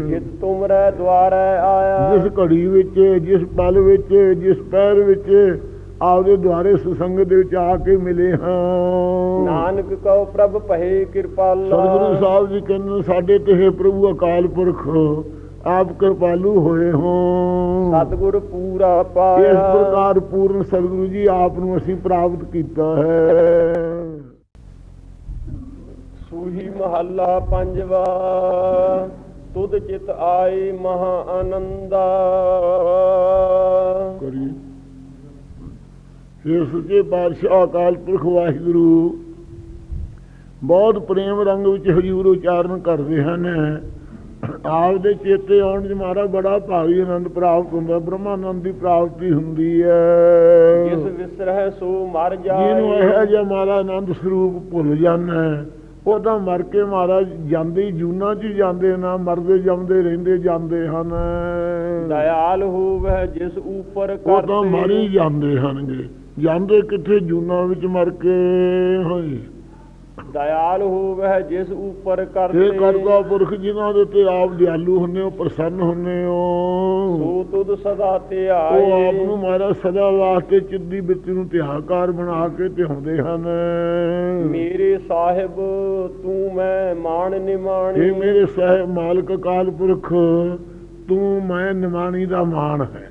[SPEAKER 1] ਜਿਤ ਤੁਮ ਰਹਿ ਦਵਾਰ ਆਇਆ।
[SPEAKER 2] ਜਿਸ ਘੜੀ ਵਿੱਚ ਜਿਸ ਪਲ ਵਿੱਚ ਜਿਸ ਪੈਰ ਵਿੱਚ ਆਪਦੇ ਦੁਆਰੇ ਸਤਸੰਗਤ ਦੇ ਵਿੱਚ ਆ ਕੇ ਮਿਲੇ ਹਾਂ।
[SPEAKER 1] ਨਾਨਕ ਕਉ ਪ੍ਰਭ ਭਏ ਕਿਰਪਾਲਾ।
[SPEAKER 2] ਸਤਿਗੁਰੂ ਸਾਹਿਬ ਜੀ ਕਹਿੰਦੇ ਸਾਡੇ ਤੇ ਪ੍ਰਭੂ ਅਕਾਲ ਪੁਰਖ। ਆਪ ਕਿਰਪਾਲੂ ਹੋਏ ਹੋ।
[SPEAKER 1] ਸਤਿਗੁਰ ਪੂਰਾ
[SPEAKER 2] ਇਸ
[SPEAKER 1] ਪਾਇਆ
[SPEAKER 2] ਪ੍ਰਕਾਰ ਪੂਰਨ ਸਤਿਗੁਰੂ ਜੀ ਆਪ ਨੂੰ ਅਸੀਂ ਪ੍ਰਾਪਤ ਕੀਤਾ ਹੈ।
[SPEAKER 1] ਸੂਹੀ ਮਹੱਲਾ ਪੰਜਵਾ ਤੁਧ ਚਿਤ ਆਏ ਮਹਾ ਆਨੰਦਾ।
[SPEAKER 2] ਕਰੀ ਫਿਰ ਸੱਚੇ ਪਾਤਸ਼ਾਹ ਅਕਾਲ ਪੁਰਖ ਵਾਹਿਗੁਰੂ ਬਹੁਤ ਪ੍ਰੇਮ ਰੰਗ ਵਿੱਚ ਹਜੂਰ ਉਚਾਰਨ ਕਰਦੇ ਹਨ। ਆਪ ਦੇ ਚੇਤੇ ਆਉਣ ਚ ਮਾਰਾ ਬੜਾ ਭਾਰੀ ਆਨੰਦ ਪ੍ਰਾਪਤ ਹੁੰਦਾ ਬ੍ਰਹਮਾਨੰਦ ਦੀ ਪ੍ਰਾਪਤੀ ਹੁੰਦੀ
[SPEAKER 1] ਜਿਸ
[SPEAKER 2] ਹੈ
[SPEAKER 1] ਵਿਸਰਹਿ ਸੋ ਮਰ
[SPEAKER 2] ਜਿਹਨੂੰ ਇਹ
[SPEAKER 1] ਜਾਏ
[SPEAKER 2] ਜਿਹਾ ਮਾਰਾ ਆਨੰਦ ਸਰੂਪ ਭੁੱਲ ਜਾਂਦਾ ਉਹ ਤਾਂ ਮਰ ਕੇ ਮਾਰਾ ਜਾਂਦੇ ਜੂਨਾਂ 'ਚ ਜਾਂਦੇ ਨਾ ਮਰਦੇ ਜੰਮਦੇ ਰਹਿੰਦੇ ਜਾਂਦੇ ਹਨ।
[SPEAKER 1] ਦਇਆਲ ਹੋਵੇ ਜਿਸ ਉਪਰ
[SPEAKER 2] ਉਹ ਤਾਂ ਮਰ ਜਾਂਦੇ ਹਨਗੇ ਜਾਂਦੇ ਕਿੱਥੇ ਜੂਨਾਂ ਵਿੱਚ ਮਰ ਕੇ ਹੋਏ।
[SPEAKER 1] ਦਇਆਲ ਹੋਵੇ ਜਿਸ ਉਪਰ
[SPEAKER 2] ਇਹ
[SPEAKER 1] ਕਰਤੇ
[SPEAKER 2] ਕਰਦਾ ਪੁਰਖ ਜਿਨ੍ਹਾਂ ਦੇ ਤੇ ਆਪ ਦਿਆਲੂ ਹੁੰਨੇ ਹੋ ਪ੍ਰਸੰਨ ਹੁੰਨੇ ਹੋ।
[SPEAKER 1] ਸੋ ਤੁਧ ਸਦਾ ਤੇ
[SPEAKER 2] ਉਹ ਆਪ
[SPEAKER 1] ਆਏ।
[SPEAKER 2] ਨੂੰ ਮਾਰਾ ਸਦਾ ਵਾਸਤੇ ਚਿੱਦੀ ਬਿੱਤੀ ਨੂੰ ਧਿਆਕਾਰ ਬਣਾ ਕੇ ਧਿਆਉਂਦੇ ਹਨ।
[SPEAKER 1] ਮੇਰੇ ਸਾਹਿਬ ਤੂੰ ਮੈਂ ਮਾਣ ਨਿਮਾਣੀ।
[SPEAKER 2] ਇਹ ਮੇਰੇ ਸਹਿਬ ਮਾਲਕ ਅਕਾਲ ਪੁਰਖ ਤੂੰ ਮੈਂ ਨਿਮਾਣੀ ਦਾ ਮਾਣ ਹੈ।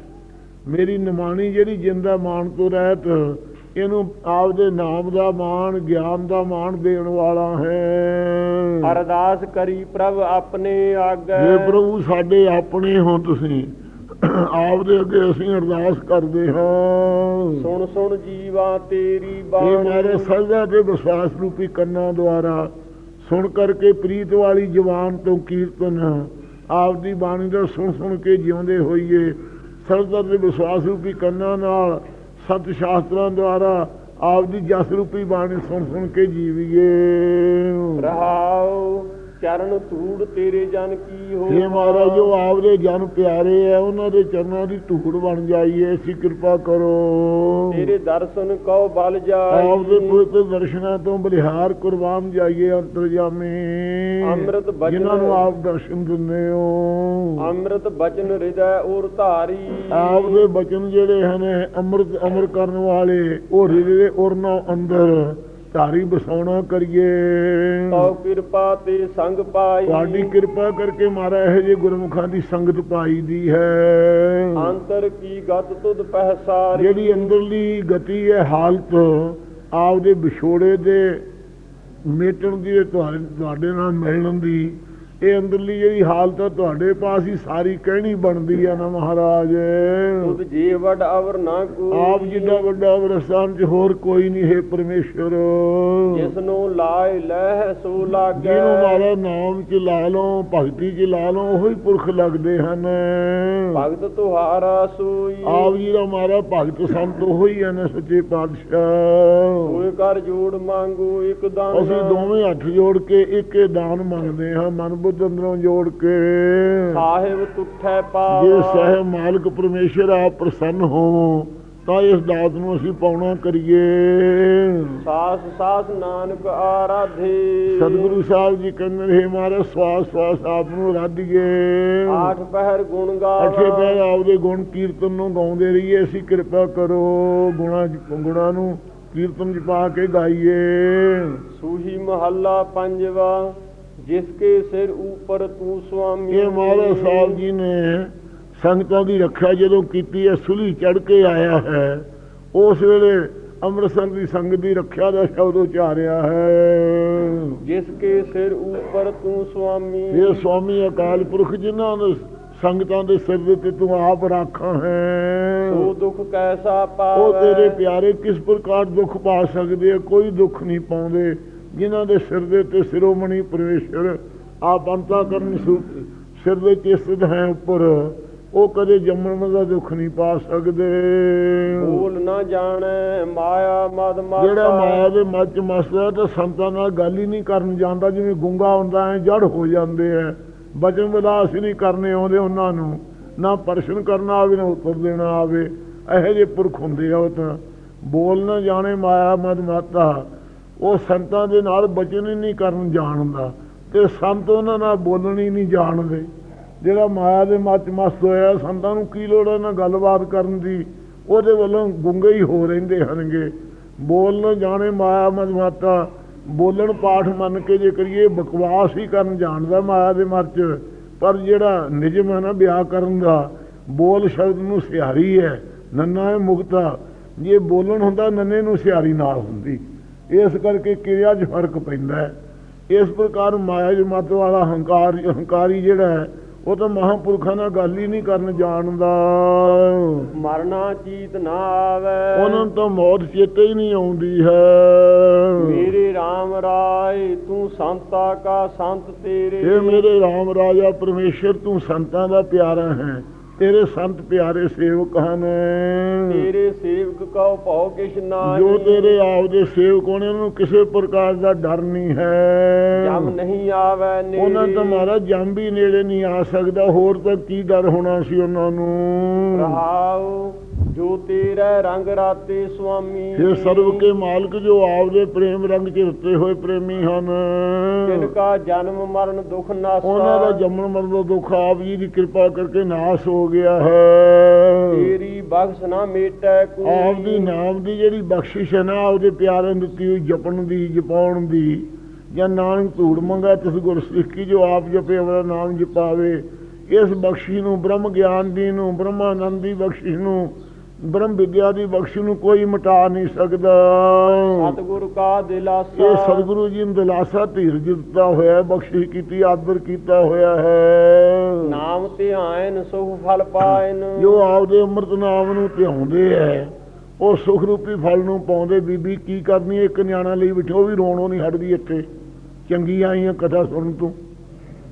[SPEAKER 2] ਮੇਰੀ ਨਿਮਾਣੀ ਜਿਹੜੀ ਜਿੰਦਾ ਮਾਣ ਤੋਂ ਰਹਿਤ ਇਹਨੂੰ ਆਪਦੇ ਨਾਮ ਦਾ ਮਾਣ ਗਿਆਨ ਦਾ ਮਾਣ ਦੇਣ ਵਾਲਾ ਹੈ।
[SPEAKER 1] ਅਰਦਾਸ ਕਰੀ ਪ੍ਰਭ ਆਪਣੇ ਆਗੇ।
[SPEAKER 2] ਜੇ ਪ੍ਰਭੂ ਸਾਡੇ ਆਪਣੇ ਹੋ ਤੁਸੀਂ ਆਪਦੇ ਅੱਗੇ ਅਸੀਂ ਅਰਦਾਸ ਕਰਦੇ ਹਾਂ।
[SPEAKER 1] ਸੁਣ ਸੁਣ ਜੀਵਾ ਤੇਰੀ
[SPEAKER 2] ਇਹ
[SPEAKER 1] ਬਾਣੀ
[SPEAKER 2] ਮਾਰੇ ਸਜਦਾ ਤੇ ਵਿਸ਼ਵਾਸ ਰੂਪੀ ਕੰਨਾਂ ਦੁਆਰਾ ਸੁਣ ਕਰਕੇ ਪ੍ਰੀਤ ਵਾਲੀ ਜ਼ੁਬਾਨ ਤੋਂ ਕੀਰਤਨ ਆਪਦੀ ਬਾਣੀ ਦਾ ਸੁਣ ਸੁਣ ਕੇ ਜਿਉਂਦੇ ਹੋਈਏ ਸਰਦਾ ਤੇ ਵਿਸ਼ਵਾਸ ਰੂਪੀ ਕੰਨਾਂ ਨਾਲ ਸਤ ਸ਼ਾਸਤਰਾਂ ਦੁਆਰਾ ਆਪਦੀ ਜਸ ਰੂਪੀ ਬਾਣੀ ਸੁਣ ਸੁਣ ਕੇ ਜੀਵੀਏ।
[SPEAKER 1] ਰਹਾਉ ਚਰਨ ਧੂੜ ਤੇਰੇ ਜਨ ਕੀ ਹੋ
[SPEAKER 2] ਇਹ ਮਹਾਰਾਜ ਜੋ ਆਪਦੇ ਜਨ ਪਿਆਰੇ ਆ ਉਹਨਾਂ ਦੇ ਚਰਨਾਂ ਦੀ ਧੂੜ ਬਣ ਜਾਈਏ ਐਸੀ ਕਿਰਪਾ ਕਰੋ।
[SPEAKER 1] ਤੇਰੇ ਦਰਸ਼ਨ ਕਉ ਬਲ ਜਾਈ
[SPEAKER 2] ਆਪਦੇ ਪਵਿੱਤਰ ਦਰਸ਼ਨਾਂ ਤੋਂ ਬਲਿਹਾਰ ਕੁਰਬਾਨ ਜਾਈਏ ਅੰਤਰਜਾਮੀ।
[SPEAKER 1] ਅੰਮ੍ਰਿਤ ਬਚਨ-
[SPEAKER 2] ਜਿਨ੍ਹਾਂ ਨੂੰ ਆਪ ਦਰਸ਼ਨ ਦਿੰਦੇ ਹੋ।
[SPEAKER 1] ਅੰਮ੍ਰਿਤ ਬਚਨ ਹਿਰਦੈ ਔਰ ਧਾਰੀ।
[SPEAKER 2] ਆਪਦੇ ਬਚਨ ਜਿਹੜੇ ਹਨ ਅੰਮ੍ਰਿਤ ਅਮਰ ਕਰਨ ਵਾਲੇ ਉਹ ਹਿਰਦੇ ਦੇ ਉਰਨੋਂ ਅੰਦਰ। ਧਾਰੀ ਬਸਾਉਣਾ ਕਰੀਏ।
[SPEAKER 1] ਤਉ ਕਿਰਪਾ ਤੇ ਸੰਗ ਪਾਈ।
[SPEAKER 2] ਤੁਹਾਡੀ ਕਿਰਪਾ ਕਰਕੇ ਮਾਰਾ ਇਹੋ ਜਿਹੇ ਗੁਰਮੁਖਾਂ ਦੀ ਸੰਗਤ ਪਾਈ ਦੀ ਹੈ।
[SPEAKER 1] ਅੰਤਰ ਕੀ ਗਤ ਤੁਧ ਪਹਿਸਾਰੀ।
[SPEAKER 2] ਜਿਹੜੀ ਅੰਦਰਲੀ ਗਤੀ ਹੈ ਹਾਲਤ ਆਪਦੇ ਵਿਛੋੜੇ ਦੇ ਮੇਟਣ ਦੀ ਤੁਹਾਡੇ ਨਾਲ ਮਿਲਣ ਦੀ ਇਹ ਅੰਦਰਲੀ ਜਿਹੜੀ ਹਾਲਤ ਹੈ ਤੁਹਾਡੇ ਪਾਸ ਹੀ ਸਾਰੀ ਕਹਿਣੀ ਬਣਦੀ ਆ ਨਾ ਮਹਾਰਾਜ।
[SPEAKER 1] ਤੁਧ ਜੀ ਵਡ ਅਵਰ ਨਾ ਕੋ
[SPEAKER 2] ਆਪ ਜਿੱਡਾ ਵੱਡਾ ਵਰਸਾਨ ਚ ਹੋਰ ਕੋਈ ਨਹੀਂ ਹੈ ਪਰਮੇਸ਼ਰ
[SPEAKER 1] ਜਿਸ ਨੂੰ ਲਾਇ ਲਹਿ ਸੋ ਲਾਗੈ।
[SPEAKER 2] ਜਿਹਨੂੰ ਮਾਰਾ ਨਾਮ ਚ ਲਾ ਲਓ ਭਗਤੀ ਚ ਲਾ ਲਓ ਉਹੀ ਪੁਰਖ ਲੱਗਦੇ ਹਨ।
[SPEAKER 1] ਭਗਤ ਤੁਹਾਰਾ ਸੋਈ।
[SPEAKER 2] ਆਪ ਜੀ ਦਾ ਮਾਰਾ ਭਗਤ ਸੰਤ ਉਹੀ ਹਨ ਸੱਚੇ ਪਾਤਸ਼ਾਹ।
[SPEAKER 1] ਹੋਏ ਕਰ ਜੋੜ ਮੰਗੋ ਇੱਕ ਦਾਨ।
[SPEAKER 2] ਅਸੀਂ ਦੋਵੇਂ ਹੱਥ ਜੋੜ ਕੇ ਇੱਕ ਦਾਨ ਮੰਗਦੇ ਹਾਂ ਮਨ ਬੁੱਧ ਅੰਦਰੋਂ ਜੋੜ ਕੇ।
[SPEAKER 1] ਸਾਹਿਬ ਤੁਠੈ ਪਾਵ।
[SPEAKER 2] ਜੇ ਸਹਿ ਮਾਲਕ ਪਰਮੇਸ਼ਰ ਆਪ ਪ੍ਰਸੰਨ ਹੋਵੋ ਤਾਂ ਇਸ ਦਾਤ ਨੂੰ ਅਸੀਂ ਪਾਉਣਾ ਕਰੀਏ।
[SPEAKER 1] ਸਾਸ ਸਾਸ ਨਾਨਕ ਆਰਾਧੇ।
[SPEAKER 2] ਸਤਿਗੁਰੂ ਸਾਹਿਬ ਜੀ ਕਹਿੰਦੇ ਨੇ ਮਾਰੇ ਸਵਾਸ ਸਵਾਸ ਆਪ ਨੂੰ ਰਾਧੀਏ।
[SPEAKER 1] ਆਠ ਪਹਿਰ ਗੁਣ
[SPEAKER 2] ਅਠੇ
[SPEAKER 1] ਗਾਵਾ
[SPEAKER 2] ਪੈਰ ਆਪਦੇ ਗੁਣ ਕੀਰਤਨ ਨੂੰ ਗਾਉਂਦੇ ਰਹੀਏ ਅਸੀਂ ਕਿਰਪਾ ਕਰੋ ਗੁਣਾ ਗੁਣਾ ਨੂੰ ਕੀਰਤਨ ਚ ਪਾ ਕੇ ਗਾਈਏ।
[SPEAKER 1] ਸੂਹੀ ਮਹੱਲਾ ਪੰਜਵਾ। ਜਿਸ ਕੇ ਸਿਰ ਉਪਰ ਤੂੰ ਸੁਆਮੀ
[SPEAKER 2] ਇਹ ਮਹਾਰਾਜ ਸਾਹਿਬ ਜੀ ਨੇ ਸੰਗਤਾਂ ਦੀ ਰੱਖਿਆ ਜਦੋਂ ਕੀਤੀ ਹੈ ਸੁਲੀ ਚੜ ਕੇ ਆਇਆ ਹੈ। ਉਸ ਵੇਲੇ ਅੰਮ੍ਰਿਤਸਰ ਦੀ ਸੰਗਤ ਦੀ ਰੱਖਿਆ ਦਾ ਸ਼ਬਦ ਉਚਾਰਿਆ ਹੈ।
[SPEAKER 1] ਜਿਸ ਕੇ ਸਿਰ ਉਪਰ ਤੂੰ ਸੁਆਮੀ।
[SPEAKER 2] ਇਹ ਸਵਾਮੀ ਅਕਾਲ ਪੁਰਖ ਜਿਨ੍ਹਾਂ ਨੇ ਸੰਗਤਾਂ ਦੇ ਸਿਰ ਦੇ ਤੇ ਤੂੰ ਆਪ ਰਾਖਾ ਹੈ।
[SPEAKER 1] ਸੋ ਦੁਖ ਕੈਸਾ ਪਾਵੈ
[SPEAKER 2] ਉਹ ਤੇਰੇ ਪਿਆਰੇ ਕਿਸ ਪ੍ਰਕਾਰ ਦੁੱਖ ਪਾ ਸਕਦੇ ਆ? ਕੋਈ ਦੁੱਖ ਨਹੀਂ ਪਾਉਂਦੇ। ਜਿਨ੍ਹਾਂ ਦੇ ਸਿਰ ਦੇ ਤੇ ਸਿਰੋਮਣੀ ਪਰਮੇਸ਼ਰ ਆਪ ਅੰਤਾ ਕਰਨ ਸਿਰ ਦੇ ਚਿਸਤ ਹੈ ਉੱਪਰ ਉਹ ਕਦੇ ਜੰਮਣ ਦਾ ਦੁੱਖ ਨਹੀਂ ਪਾ ਸਕਦੇ।
[SPEAKER 1] ਭੂਲ ਨਾ ਜਾਣੈ ਮਾਇਆ ਮਦ ਮਾਤਾ
[SPEAKER 2] ਜਿਹੜਾ ਮਾਇਆ ਦੇ ਮੱਚ ਮਸਦਾ ਤਾਂ ਸੰਤਾਂ ਨਾਲ ਗੱਲ ਹੀ ਨਹੀਂ ਕਰਨ ਜਾਂਦਾ ਜਿਵੇਂ ਗੁੰਗਾ ਹੁੰਦਾ ਹੈ ਜੜ ਹੋ ਜਾਂਦੇ ਆ ਬਚਨ ਵਿਲਾਸ ਹੀ ਨਹੀਂ ਕਰਨੇ ਆਉਂਦੇ ਉਹਨਾਂ ਨੂੰ ਨਾ ਪਰਸ਼ਨ ਕਰਨਾ ਆਵੇ ਨਾ ਉੱਤਰ ਦੇਣਾ ਆਵੇ। ਇਹੋ ਜਿਹੇ ਪੁਰਖ ਹੁੰਦੇ ਆ ਉਹ ਤਾਂ। ਬੋਲ ਨਾ ਜਾਣੇ ਮਾਇਆ ਮਦ ਮਾਤਾ ਉਹ ਸੰਤਾਂ ਦੇ ਨਾਲ ਬਚਨ ਹੀ ਨਹੀਂ ਕਰਨ ਜਾਣਦਾ ਤੇ ਸੰਤ ਉਹਨਾਂ ਨਾਲ ਬੋਲਣ ਹੀ ਨਹੀਂ ਜਾਣਦੇ। ਜਿਹੜਾ ਮਾਇਆ ਦੇ ਮੱਚ ਮਸਤ ਹੋਇਆ, ਸੰਤਾਂ ਨੂੰ ਕੀ ਲੋੜ ਹੈ ਨਾ ਗੱਲਬਾਤ ਕਰਨ ਦੀ? ਉਹਦੇ ਵੱਲੋਂ ਗੁੰਗੇ ਹੀ ਹੋ ਰਹਿੰਦੇ ਹਨਗੇ। ਬੋਲ ਨਾ ਜਾਣੇ ਮਾਇਆ ਮਜਮਾਤਾ ਬੋਲਣ ਪਾਠ ਮੰਨ ਕੇ ਜੇ ਕਰੀਏ, ਬਕਵਾਸ ਹੀ ਕਰਨ ਜਾਣਦਾ ਮਾਇਆ ਦੇ ਮਰਚ ਪਰ ਜਿਹੜਾ ਨਿਜਮ ਹੈ ਨਾ ਵਿਆਹ ਕਰਨ ਦਾ, ਬੋਲ ਸ਼ਬਦ ਨੂੰ ਸਿਹਾਰੀ ਹੈ, ਨੰਨਾ ਹੈ ਮੁਕਤਾ ਜੇ ਬੋਲਣ ਹੁੰਦਾ, ਨੰਨੇ ਨੂੰ ਸਿਹਾਰੀ ਨਾਲ ਹੁੰਦੀ। ਇਸ ਕਰਕੇ ਕਿਰਿਆ 'ਚ ਫ਼ਰਕ ਪੈਂਦਾ ਹੈ। ਇਸ ਪ੍ਰਕਾਰ ਮਾਇਆ ਦੇ ਮਤ ਵਾਲਾ ਹੰਕਾਰ ਹੰਕਾਰੀ ਜਿਹੜਾ ਹੈ ਉਹ ਤਾਂ ਮਹਾਂਪੁਰਖਾਂ ਨਾਲ ਗੱਲ ਹੀ ਨਹੀਂ ਕਰਨ ਜਾਣਦਾ।
[SPEAKER 1] ਮਰਨਾ ਚੀਤ ਨਾ ਆਵੈ।
[SPEAKER 2] ਉਹਨਾਂ ਤਾਂ ਮੌਤ ਚੇਤੇ ਹੀ ਨਹੀਂ ਆਉਂਦੀ ਹੈ।
[SPEAKER 1] ਮੇਰੇ RAM ਰਾਏ ਤੂੰ ਸੰਤਾ ਕਾ ਸੰਤ ਤੇਰੇ।
[SPEAKER 2] ਇਹ ਮੇਰੇ RAM ਰਾਜਾ ਪਰਮੇਸ਼ਰ ਤੂੰ ਸੰਤਾਂ ਦਾ ਪਿਆਰਾ ਹੈ। ਤੇਰੇ ਸੰਤ ਪਿਆਰੇ ਸੇਵਕ ਹਨ।
[SPEAKER 1] ਤੇਰੇ ਸੇਵਕ ਕਉ ਭਉ ਕਿਛ ਨਾਹੀ
[SPEAKER 2] ਜੋ ਤੇਰੇ ਆਪਦੇ ਸੇਵਕ ਹੋਣੇ ਉਹਨਾਂ ਨੂੰ ਕਿਸੇ ਪ੍ਰਕਾਰ ਦਾ ਡਰ ਨਹੀਂ ਹੈ।
[SPEAKER 1] ਜਮ ਨਹੀਂ ਆਵੈ ਨੇੜੇ।
[SPEAKER 2] ਉਹਨਾਂ ਤਾਂ ਮਹਾਰਾਜ ਜੰਮ ਵੀ ਨੇੜੇ ਨਹੀਂ ਆ ਸਕਦਾ। ਹੋਰ ਤਾਂ ਕੀ ਡਰ ਹੋਣਾ ਸੀ ਉਹਨਾਂ ਨੂੰ?
[SPEAKER 1] ਰਹਾਉ ਜੋ ਤੇਰਾ ਰੰਗ ਰਾਤੇ ਸੁਆਮੀ।
[SPEAKER 2] ਇਹ ਸਰਵ ਕੇ ਮਾਲਕ ਜੋ ਆਪਦੇ ਪ੍ਰੇਮ ਰੰਗ ਚ ਰਤੇ ਹੋਏ ਪ੍ਰੇਮੀ ਹਨ।
[SPEAKER 1] ਕਾ ਜਨਮ ਮਰਨ ਦੁਖ ਨਾਸਾ।
[SPEAKER 2] ਉਹਨਾਂ ਦਾ ਜੰਮਣ ਮਰਨ ਦਾ ਦੁੱਖ ਆਪ ਜੀ ਦੀ ਕਿਰਪਾ ਕਰਕੇ ਨਾਸ ਹੋ ਗਿਆ ਹੈ।
[SPEAKER 1] ਤੇਰੀ ਬਖਸ਼ ਨਾ ਮੇਟੈ ਕੋਈ।
[SPEAKER 2] ਆਪ ਦੀ ਨਾਮ ਦੀ ਜਿਹੜੀ ਬਖਸ਼ਿਸ਼ ਹੈ ਨਾ ਉਹਦੇ ਪਿਆਰੇ ਨੂੰ ਦਿੱਤੀ ਹੋਈ ਜਪਣ ਦੀ ਜਪਾਉਣ ਦੀ ਜਾਂ ਨਾਨਕ ਧੂੜ ਮੰਗਾ ਤਿਸ ਗੁਰ ਸਿੱਖੀ ਜੋ ਆਪ ਜਪੇ ਉਹਦਾ ਨਾਮ ਜਪਾਵੇ ਇਸ ਬਖਸ਼ਿਸ਼ ਨੂੰ ਬ੍ਰਹਮ ਗਿਆਨ ਦੀ ਨੂੰ ਬ੍ਰਹਮਾਨੰਦ ਦੀ ਬਖਸ਼ਿਸ਼ ਨੂੰ ਬ੍ਰਹਮ ਵਿਦਿਆ ਦੀ ਬਖਸ਼ਿਸ਼ ਨੂੰ ਕੋਈ ਮਿਟਾ ਨਹੀਂ ਸਕਦਾ।
[SPEAKER 1] ਸਤਿਗੁਰ ਕਾ ਦਿਲਾਸਾ।
[SPEAKER 2] ਇਹ ਸਤਿਗੁਰੂ ਜੀ ਨੇ ਦਿਲਾਸਾ ਧੀਰਜ ਦਿੱਤਾ ਹੋਇਆ ਬਖਸ਼ਿਸ਼ ਕੀਤੀ ਆਦਰ ਕੀਤਾ ਹੋਇਆ ਹੈ।
[SPEAKER 1] ਨਾਮ ਧਿਆਨ ਸੁਖ ਫਲ ਪਾਇਨ।
[SPEAKER 2] ਜੋ ਆਪਦੇ ਅੰਮ੍ਰਿਤ ਨਾਮ ਨੂੰ ਧਿਆਉਂਦੇ ਐ ਉਹ ਸੁਖ ਰੂਪੀ ਫਲ ਨੂੰ ਪਾਉਂਦੇ। ਬੀਬੀ ਕੀ ਕਰਨੀ? ਇੱਕ ਨਿਆਣਾ ਲਈ ਬਿਠੇ ਵੀ ਰੋਣੋਂ ਨਹੀਂ ਹਟਦੀ ਇੱਥੇ। ਚੰਗੀ ਆਈਆਂ ਕਥਾ ਸੁਣ ਤੂੰ।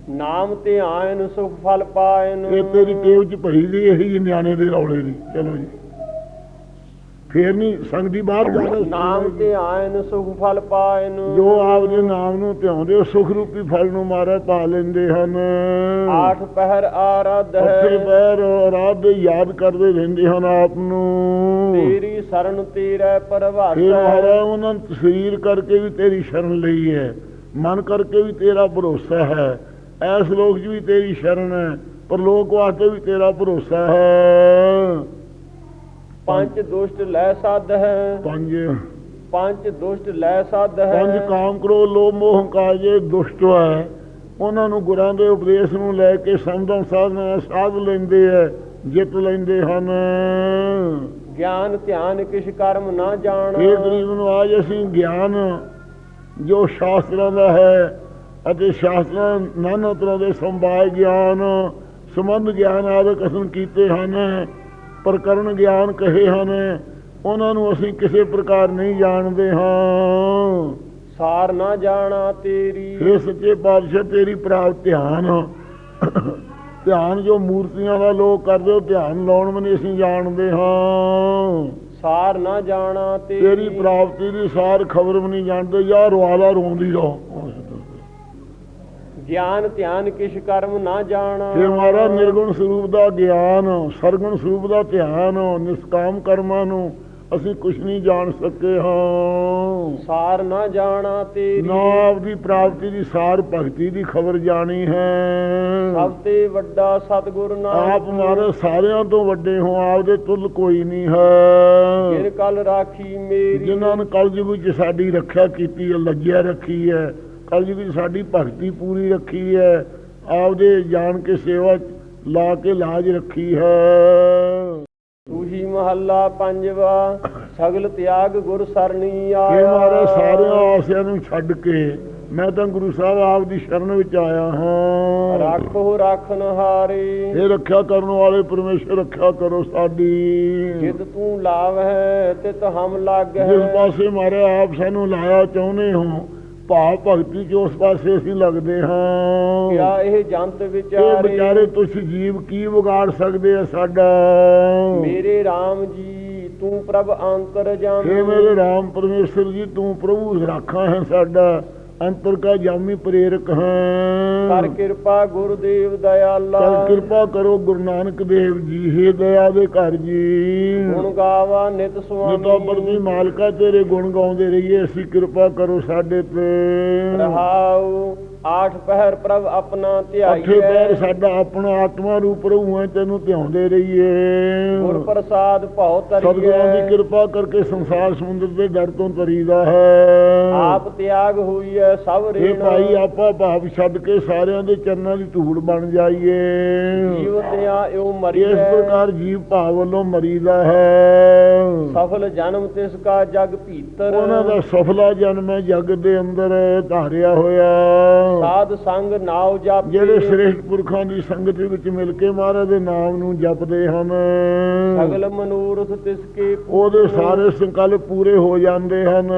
[SPEAKER 1] ਨਾਮ ਧਿਆਨ ਸੁਖ ਫਲ ਪਾਇਨ।
[SPEAKER 2] ਇਹ ਤੇਰੀ ਟੇਵ ਚ ਭਰੀ ਦੀ ਇਹੀ ਨਿਆਣੇ ਦੇ ਰੌਲੇ ਦੀ। ਚਲੋ ਜੀ। ਫੇਰ ਨਹੀਂ ਸੰਗਦੀ ਬਾਹਰ ਜਾਣਾ
[SPEAKER 1] ਨਾਮ ਧਿਆਨ ਸੁਖ ਫਲ ਪਾਇਨ।
[SPEAKER 2] ਜੋ ਆਪਦੇ ਨਾਮ ਨੂੰ ਧਿਆਉਂਦੇ ਉਹ ਸੁਖ ਰੂਪੀ ਫਲ ਨੂੰ ਮਾਰਾ ਪਾ ਲੈਂਦੇ ਹਨ।
[SPEAKER 1] ਆਠ ਪਹਿਰ ਆਰਾਧ
[SPEAKER 2] ਅੱਠੇ
[SPEAKER 1] ਹੈ।
[SPEAKER 2] ਪੈਰ ਰਾਤ ਦੇ ਯਾਦ ਕਰਦੇ ਰਹਿੰਦੇ ਹਨ ਆਪ ਨੂੰ।
[SPEAKER 1] ਤੇਰੀ ਸਰਨ
[SPEAKER 2] ਉਹਨਾਂ ਸਰੀਰ ਕਰਕੇ ਵੀ ਤੇਰੀ ਸ਼ਰਨ ਲਈ ਹੈ। ਮਨ ਕਰਕੇ ਵੀ ਤੇਰਾ ਭਰੋਸਾ ਹੈ। ਐਸ ਲੋਕ 'ਚ ਵੀ ਤੇਰੀ ਸ਼ਰਨ ਹੈ। ਪਰ ਲੋਕ ਵਾਸਤੇ ਵੀ ਤੇਰਾ ਭਰੋਸਾ ਹੈ।
[SPEAKER 1] ਪੰਜ ਦੁਸ਼ਟ ਲੈ ਸਾਧ ਹੈ
[SPEAKER 2] ਪੰਜ।
[SPEAKER 1] ਪੰਜ ਦੁਸ਼ਟ ਲੈ ਸਾਧ ਹੈ
[SPEAKER 2] ਪੰਜ ਕਾਮ ਕਰੋ ਲੋਭ ਮੋਹ ਹੰਕਾਰ ਜੇ ਦੁਸ਼ਟ ਹੈ ਉਹਨਾਂ ਨੂੰ ਗੁਰਾਂ ਦੇ ਉਪਦੇਸ਼ ਨੂੰ ਲੈ ਕੇ ਸੰਦਨ ਸਾਧਨਾ ਸਾਧ ਲੈਂਦੇ ਹੈ ਜਿੱਤ ਲੈਂਦੇ ਹਨ।
[SPEAKER 1] ਗਿਆਨ ਧਿਆਨ ਕਿਛ ਕਰਮ ਨਾ ਜਾਣ।
[SPEAKER 2] ਇਹ ਗਰੀਬ ਨੂੰ ਆਜ ਅਸੀਂ ਗਿਆਨ ਜੋ ਸ਼ਾਸਤਰਾਂ ਦਾ ਹੈ ਅਤੇ ਸ਼ਾਸਤਰਾਂ ਨਾਨਾ ਤਰ੍ਹਾਂ ਦੇ ਸੰਭਾਏ ਗਿਆਨ ਸੰਬੰਧ ਗਿਆਨ ਆਦਿ ਕਥਨ ਕੀਤੇ ਹਨ। ਪ੍ਰਕਰਨ ਗਿਆਨ ਕਹੇ ਹਨ ਉਹਨਾਂ ਨੂੰ ਅਸੀਂ ਕਿਸੇ ਪ੍ਰਕਾਰ ਨਹੀਂ ਜਾਣਦੇ ਹਾਂ।
[SPEAKER 1] ਸਾਰ ਨਾ ਜਾਣਾ ਤੇਰੀ।
[SPEAKER 2] ਇਹ ਸੱਚੇ ਪਾਤਸ਼ਾਹ ਤੇਰੀ ਪ੍ਰਾਪਤ ਧਿਆਨ। ਧਿਆਨ ਜੋ ਮੂਰਤੀਆਂ ਦਾ ਲੋਕ ਕਰਦੇ ਉਹ ਧਿਆਨ ਲਾਉਣ ਨਹੀਂ ਅਸੀਂ ਜਾਣਦੇ ਹਾਂ।
[SPEAKER 1] ਸਾਰ ਨਾ ਜਾਣਾ ਤੇਰੀ
[SPEAKER 2] ਤੇਰੀ। ਪ੍ਰਾਪਤੀ ਦੀ ਸਾਰ ਖਬਰ ਵੀ ਨਹੀਂ ਜਾਣਦੇ ਯਾਰ ਰਵਾਲਾ ਰੋਂਦੀ ਰਹੋ।
[SPEAKER 1] ਗਿਆਨ ਧਿਆਨ ਕਿਛ ਕਰਮ ਨਾ ਜਾਣਾ।
[SPEAKER 2] ਇਹ ਮਹਾਰਾਜ ਨਿਰਗੁਣ ਸਰੂਪ ਦਾ ਗਿਆਨ ਸਰਗੁਣ ਸਰੂਪ ਦਾ ਧਿਆਨ ਨਿਸਕਾਮ ਕਰਮਾਂ ਨੂੰ ਅਸੀਂ ਕੁਝ ਨਹੀਂ ਜਾਣ ਸਕੇ ਹਾਂ।
[SPEAKER 1] ਸਾਰ ਨਾ ਜਾਣਾ ਤੇਰੀ।
[SPEAKER 2] ਨਾ ਆਪਦੀ ਪ੍ਰਾਪਤੀ ਦੀ ਸਾਰ ਭਗਤੀ ਦੀ ਖਬਰ ਜਾਣੀ ਹੈ।
[SPEAKER 1] ਸਭ ਤੇ ਵੱਡਾ ਸਤਿਗੁਰ ਨਾਨਕ।
[SPEAKER 2] ਆਪ ਮਾਰੇ ਸਾਰਿਆਂ ਤੋਂ ਵੱਡੇ ਹੋ ਆਪਦੇ ਤੁਲ ਕੋਈ ਨਹੀਂ ਹੈ।
[SPEAKER 1] ਜਿਨ ਕਲ ਰਾਖੀ ਮੇਰੀ।
[SPEAKER 2] ਜਿਨ੍ਹਾਂ ਨੇ ਕਲਯੁਗ ਵਿੱਚ ਸਾਡੀ ਰੱਖਿਆ ਕੀਤੀ ਹੈ ਲੱਗਿਆ ਰੱਖੀ ਹੈ ਕਲਯੁਗ ਵਿੱਚ ਸਾਡੀ ਭਗਤੀ ਪੂਰੀ ਰੱਖੀ ਹੈ ਆਪਦੇ ਜਾਣ ਕੇ ਸੇਵਾ ਲਾ ਕੇ ਲਾਜ ਰੱਖੀ ਹੈ।
[SPEAKER 1] ਤੂਹੀ ਮਹੱਲਾ ਪੰਜਵਾ ਸਗਲ ਤਿਆਗ ਗੁਰ ਸਰਣੀ
[SPEAKER 2] ਇਹ
[SPEAKER 1] ਆਇਆ
[SPEAKER 2] ਮਾਰੇ ਸਾਰਿਆਂ ਆਸਿਆਂ ਨੂੰ ਛੱਡ ਕੇ ਮੈਂ ਤਾਂ ਗੁਰੂ ਸਾਹਿਬ ਆਪ ਦੀ ਸ਼ਰਨ ਵਿੱਚ ਆਇਆ ਹਾਂ।
[SPEAKER 1] ਰੱਖੋ ਰੱਖਨ ਹਾਰੇ
[SPEAKER 2] ਇਹ ਰੱਖਿਆ ਕਰਨ ਵਾਲੇ ਪਰਮੇਸ਼ਰ ਰੱਖਿਆ ਕਰੋ ਸਾਡੀ।
[SPEAKER 1] ਜਿਤ ਤੂੰ ਲਾਭ ਹੈ ਤਿਤ ਹਮ ਲੱਗ
[SPEAKER 2] ਜਿਸ
[SPEAKER 1] ਹੈ
[SPEAKER 2] ਪਾਸੇ ਮਾਰੇ ਆਪ ਸਾਨੂੰ ਲਾਇਆ ਚਾਹੁੰਦੇ ਹੋ ਭਾਵ ਭਗਤੀ ਚ ਉਸ ਪਾਸੇ ਅਸੀਂ ਲੱਗਦੇ ਹਾਂ।
[SPEAKER 1] ਕਿਆ ਇਹ ਜੰਤ
[SPEAKER 2] ਇਹ
[SPEAKER 1] ਵਿਚਾਰੇ
[SPEAKER 2] ਵਿਚਾਰੇ ਤੁਸੀਂ ਜੀਵ ਕੀ ਵਿਗਾੜ ਸਕਦੇ ਆ ਸਾਡਾ?
[SPEAKER 1] ਮੇਰੇ RAM ਜੀ ਤੂੰ ਪ੍ਰਭ ਅੰਤਰ ਜਾਮੀ
[SPEAKER 2] ਮੇਰੇ ਰਾਮ ਪਰਮੇਸ਼ਰ ਜੀ ਤੂੰ ਪ੍ਰਭੂ ਰਾਖਾ ਹੈ ਸਾਡਾ। ਅੰਤਰ ਕਾ ਜਾਮੀ ਪ੍ਰੇਰਕ ਹੈ।
[SPEAKER 1] ਕਰ ਕਿਰਪਾ ਗੁਰਦੇਵ ਦਇਆਲਾ।
[SPEAKER 2] ਚੱਲ ਕਿਰਪਾ ਕਰੋ ਗੁਰੂ ਨਾਨਕ ਦੇਵ ਜੀ हे ਦਇਆ ਦੇ ਘਰ ਜੀ।
[SPEAKER 1] ਗੁਣ ਗਾਵਾ ਨਿਤ
[SPEAKER 2] ਨਿਤਾ
[SPEAKER 1] ਸੁਆਮੀ
[SPEAKER 2] ਪਰਮੀ ਮਾਲਕਾ ਤੇਰੇ ਗੁਣ ਗਾਉਂਦੇ ਰਹੀਏ ਅਸੀਂ ਕਿਰਪਾ ਕਰੋ ਸਾਡੇ ਤੇ।
[SPEAKER 1] ਰਹਾਉ ਆਠ ਪਹਿਰ ਪ੍ਰਭ ਆਪਣਾ
[SPEAKER 2] ਅੱਠੇ ਪੈਰ
[SPEAKER 1] ਧਿਆਈਐ
[SPEAKER 2] ਸਾਡਾ ਆਪਣਾ ਆਤਮਾ ਰੂਪ ਪ੍ਰਭੂ ਹੈ ਤੈਨੂੰ ਧਿਆਉਂਦੇ ਰਹੀਏ।
[SPEAKER 1] ਗੁਰ ਪ੍ਰਸਾਦ ਭਉ
[SPEAKER 2] ਸਤਿਗੁਰਾਂ ਦੀ ਕਿਰਪਾ ਕਰਕੇ ਸੰਸਾਰ ਸਮੁੰਦਰ ਦੇ ਦਰ ਤੋਂ ਤਰੀਦਾ ਹੈ।
[SPEAKER 1] ਆਪ ਤਿਆਗ ਹੋਈਐ ਸਭ
[SPEAKER 2] ਇਹ
[SPEAKER 1] ਰੇਣਾ।
[SPEAKER 2] ਭਾਈ ਆਪਾ ਭਾਵ ਛੱਡ ਕੇ ਸਾਰਿਆਂ ਦੇ ਚਰਨਾਂ ਦੀ ਧੂੜ ਬਣ ਜਾਈਏ।
[SPEAKER 1] ਜੀਵ ਤਿਆ ਇਉ
[SPEAKER 2] ਇਸ
[SPEAKER 1] ਮਰੀਐ
[SPEAKER 2] ਪ੍ਰਕਾਰ ਜੀਵ ਭਾਵ ਵੱਲੋਂ ਮਰੀਦਾ ਹੈ।
[SPEAKER 1] ਸਫਲ ਜਨਮ ਤਿਸ ਕਾ ਜਗ ਭੀਤਰ।
[SPEAKER 2] ਉਹਨਾਂ ਦਾ ਸਫਲਾ ਜਨਮ ਹੈ ਜਗ ਦੇ ਅੰਦਰ ਧਾਰਿਆ ਹੋਇਆ।
[SPEAKER 1] ਸਾਧ ਸੰਗ ਨਾਉ ਜਪ।
[SPEAKER 2] ਜਿਹੜੇ ਸ੍ਰੇਸ਼ਟ ਪੁਰਖਾਂ ਦੀ ਸੰਗਤ ਵਿੱਚ ਮਿਲ ਕੇ ਮਹਾਰਾਜ ਦੇ ਨਾਮ ਨੂੰ ਜਪਦੇ ਹਨ।
[SPEAKER 1] ਸਗਲ ਮਨੂਰਥ ਤਿਸ ਕੇ
[SPEAKER 2] ਉਹਦੇ ਸਾਰੇ ਸੰਕਲਪ ਪੂਰੇ ਹੋ ਜਾਂਦੇ ਹਨ।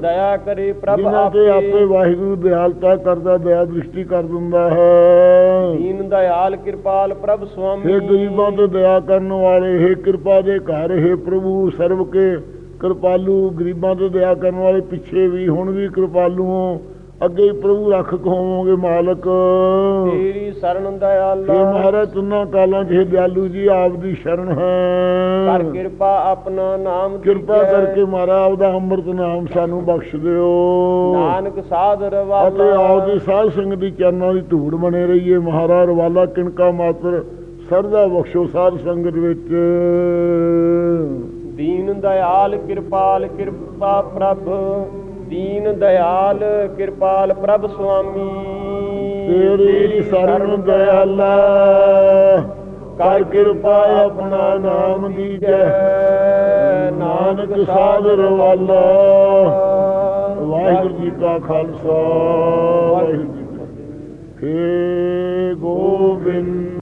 [SPEAKER 1] ਦਇਆ ਕਰੇ ਪ੍ਰਭ
[SPEAKER 2] ਆਪੇ।
[SPEAKER 1] ਆਪੇ
[SPEAKER 2] ਵਾਹਿਗੁਰੂ ਦਿਆਲਤਾ ਕਰਦਾ ਦਇਆ ਦ੍ਰਿਸ਼ਟੀ ਕਰ ਦਿੰਦਾ ਹੈ।
[SPEAKER 1] ਦੀਨ ਦਇਆਲ ਕਿਰਪਾਲ ਪ੍ਰਭ ਸੁਆਮੀ।
[SPEAKER 2] ਇਹ ਗਰੀਬਾਂ ਤੇ ਦਇਆ ਕਰਨ ਵਾਲੇ ਹੈ ਕਿਰਪਾ ਦੇ ਘਰ ਹੈ ਪ੍ਰਭੂ ਸਰਬ ਕੇ ਕਿਰਪਾਲੂ ਗਰੀਬਾਂ ਤੇ ਦਇਆ ਕਰਨ ਵਾਲੇ ਪਿੱਛੇ ਵੀ ਹੁਣ ਵੀ ਕਿਰਪਾਲੂ ਹੋ। ਅੱਗੇ ਹੀ ਪ੍ਰਭੂ ਰੱਖ ਹੋਵੋਗੇ ਮਾਲਕ।
[SPEAKER 1] ਤੇਰੀ ਸਰਣ ਦਇਆਲਾ
[SPEAKER 2] हे ਮਹਾਰਾਜ ਤੁਨਾਂ ਕਾਲਾਂ 'ਚ ਦਿਆਲੂ ਜੀ ਆਪ ਦੀ ਸ਼ਰਨ
[SPEAKER 1] ਕਰ
[SPEAKER 2] ਹੈ
[SPEAKER 1] ਕਿਰਪਾ ਆਪਣਾ ਨਾਮ
[SPEAKER 2] ਕਿਰਪਾ। ਕਰਕੇ ਮਹਾਰਾਜ ਆਪਦਾ ਅੰਮ੍ਰਿਤ ਨਾਮ ਸਾਨੂੰ ਬਖਸ਼ ਦਿਓ।
[SPEAKER 1] ਨਾਨਕ ਸਾਧ
[SPEAKER 2] ਅਤੇ
[SPEAKER 1] ਰਵਾਲਾ
[SPEAKER 2] ਆਪਦੀ ਸਾਧ ਸੰਗਤ ਦੀ ਚਰਨਾਂ ਦੀ ਧੂੜ ਬਣੇ ਰਹੀਏ। ਮਹਾਰਾਜ ਰਵਾਲਾ ਕਿਣਕਾ ਮਾਤਰ ਸਰਦਾ ਬਖਸ਼ੋ ਸਾਧ ਸੰਗਤ ਵਿੱਚ।
[SPEAKER 1] ਦੀਨ ਦਇਆਲ ਕਿਰਪਾਲ ਕਿਰਪਾ ਪ੍ਰਭ। ਦੀਨ ਦਇਆਲ ਕਿਰਪਾਲ ਪ੍ਰਭ ਸੁਆਮੀ।
[SPEAKER 2] ਤੇਰੀ ਸ਼ਰਨ ਦਇਆਲਾ ਕਰ ਕਿਰਪਾ ਆਪਣਾ ਨਾਮ ਦੀਜੈ ਨਾਨਕ ਸਾਧ ਰਵਾਲਾ ਵਾਹਿਗੁਰੂ ਜੀ ਕਾ ਖਾਲਸਾ। ਵਾਹਿਗੁਰੂ ਜੀ ਕੀ ਫਤਿਹ। ਗੋਬਿੰਦ।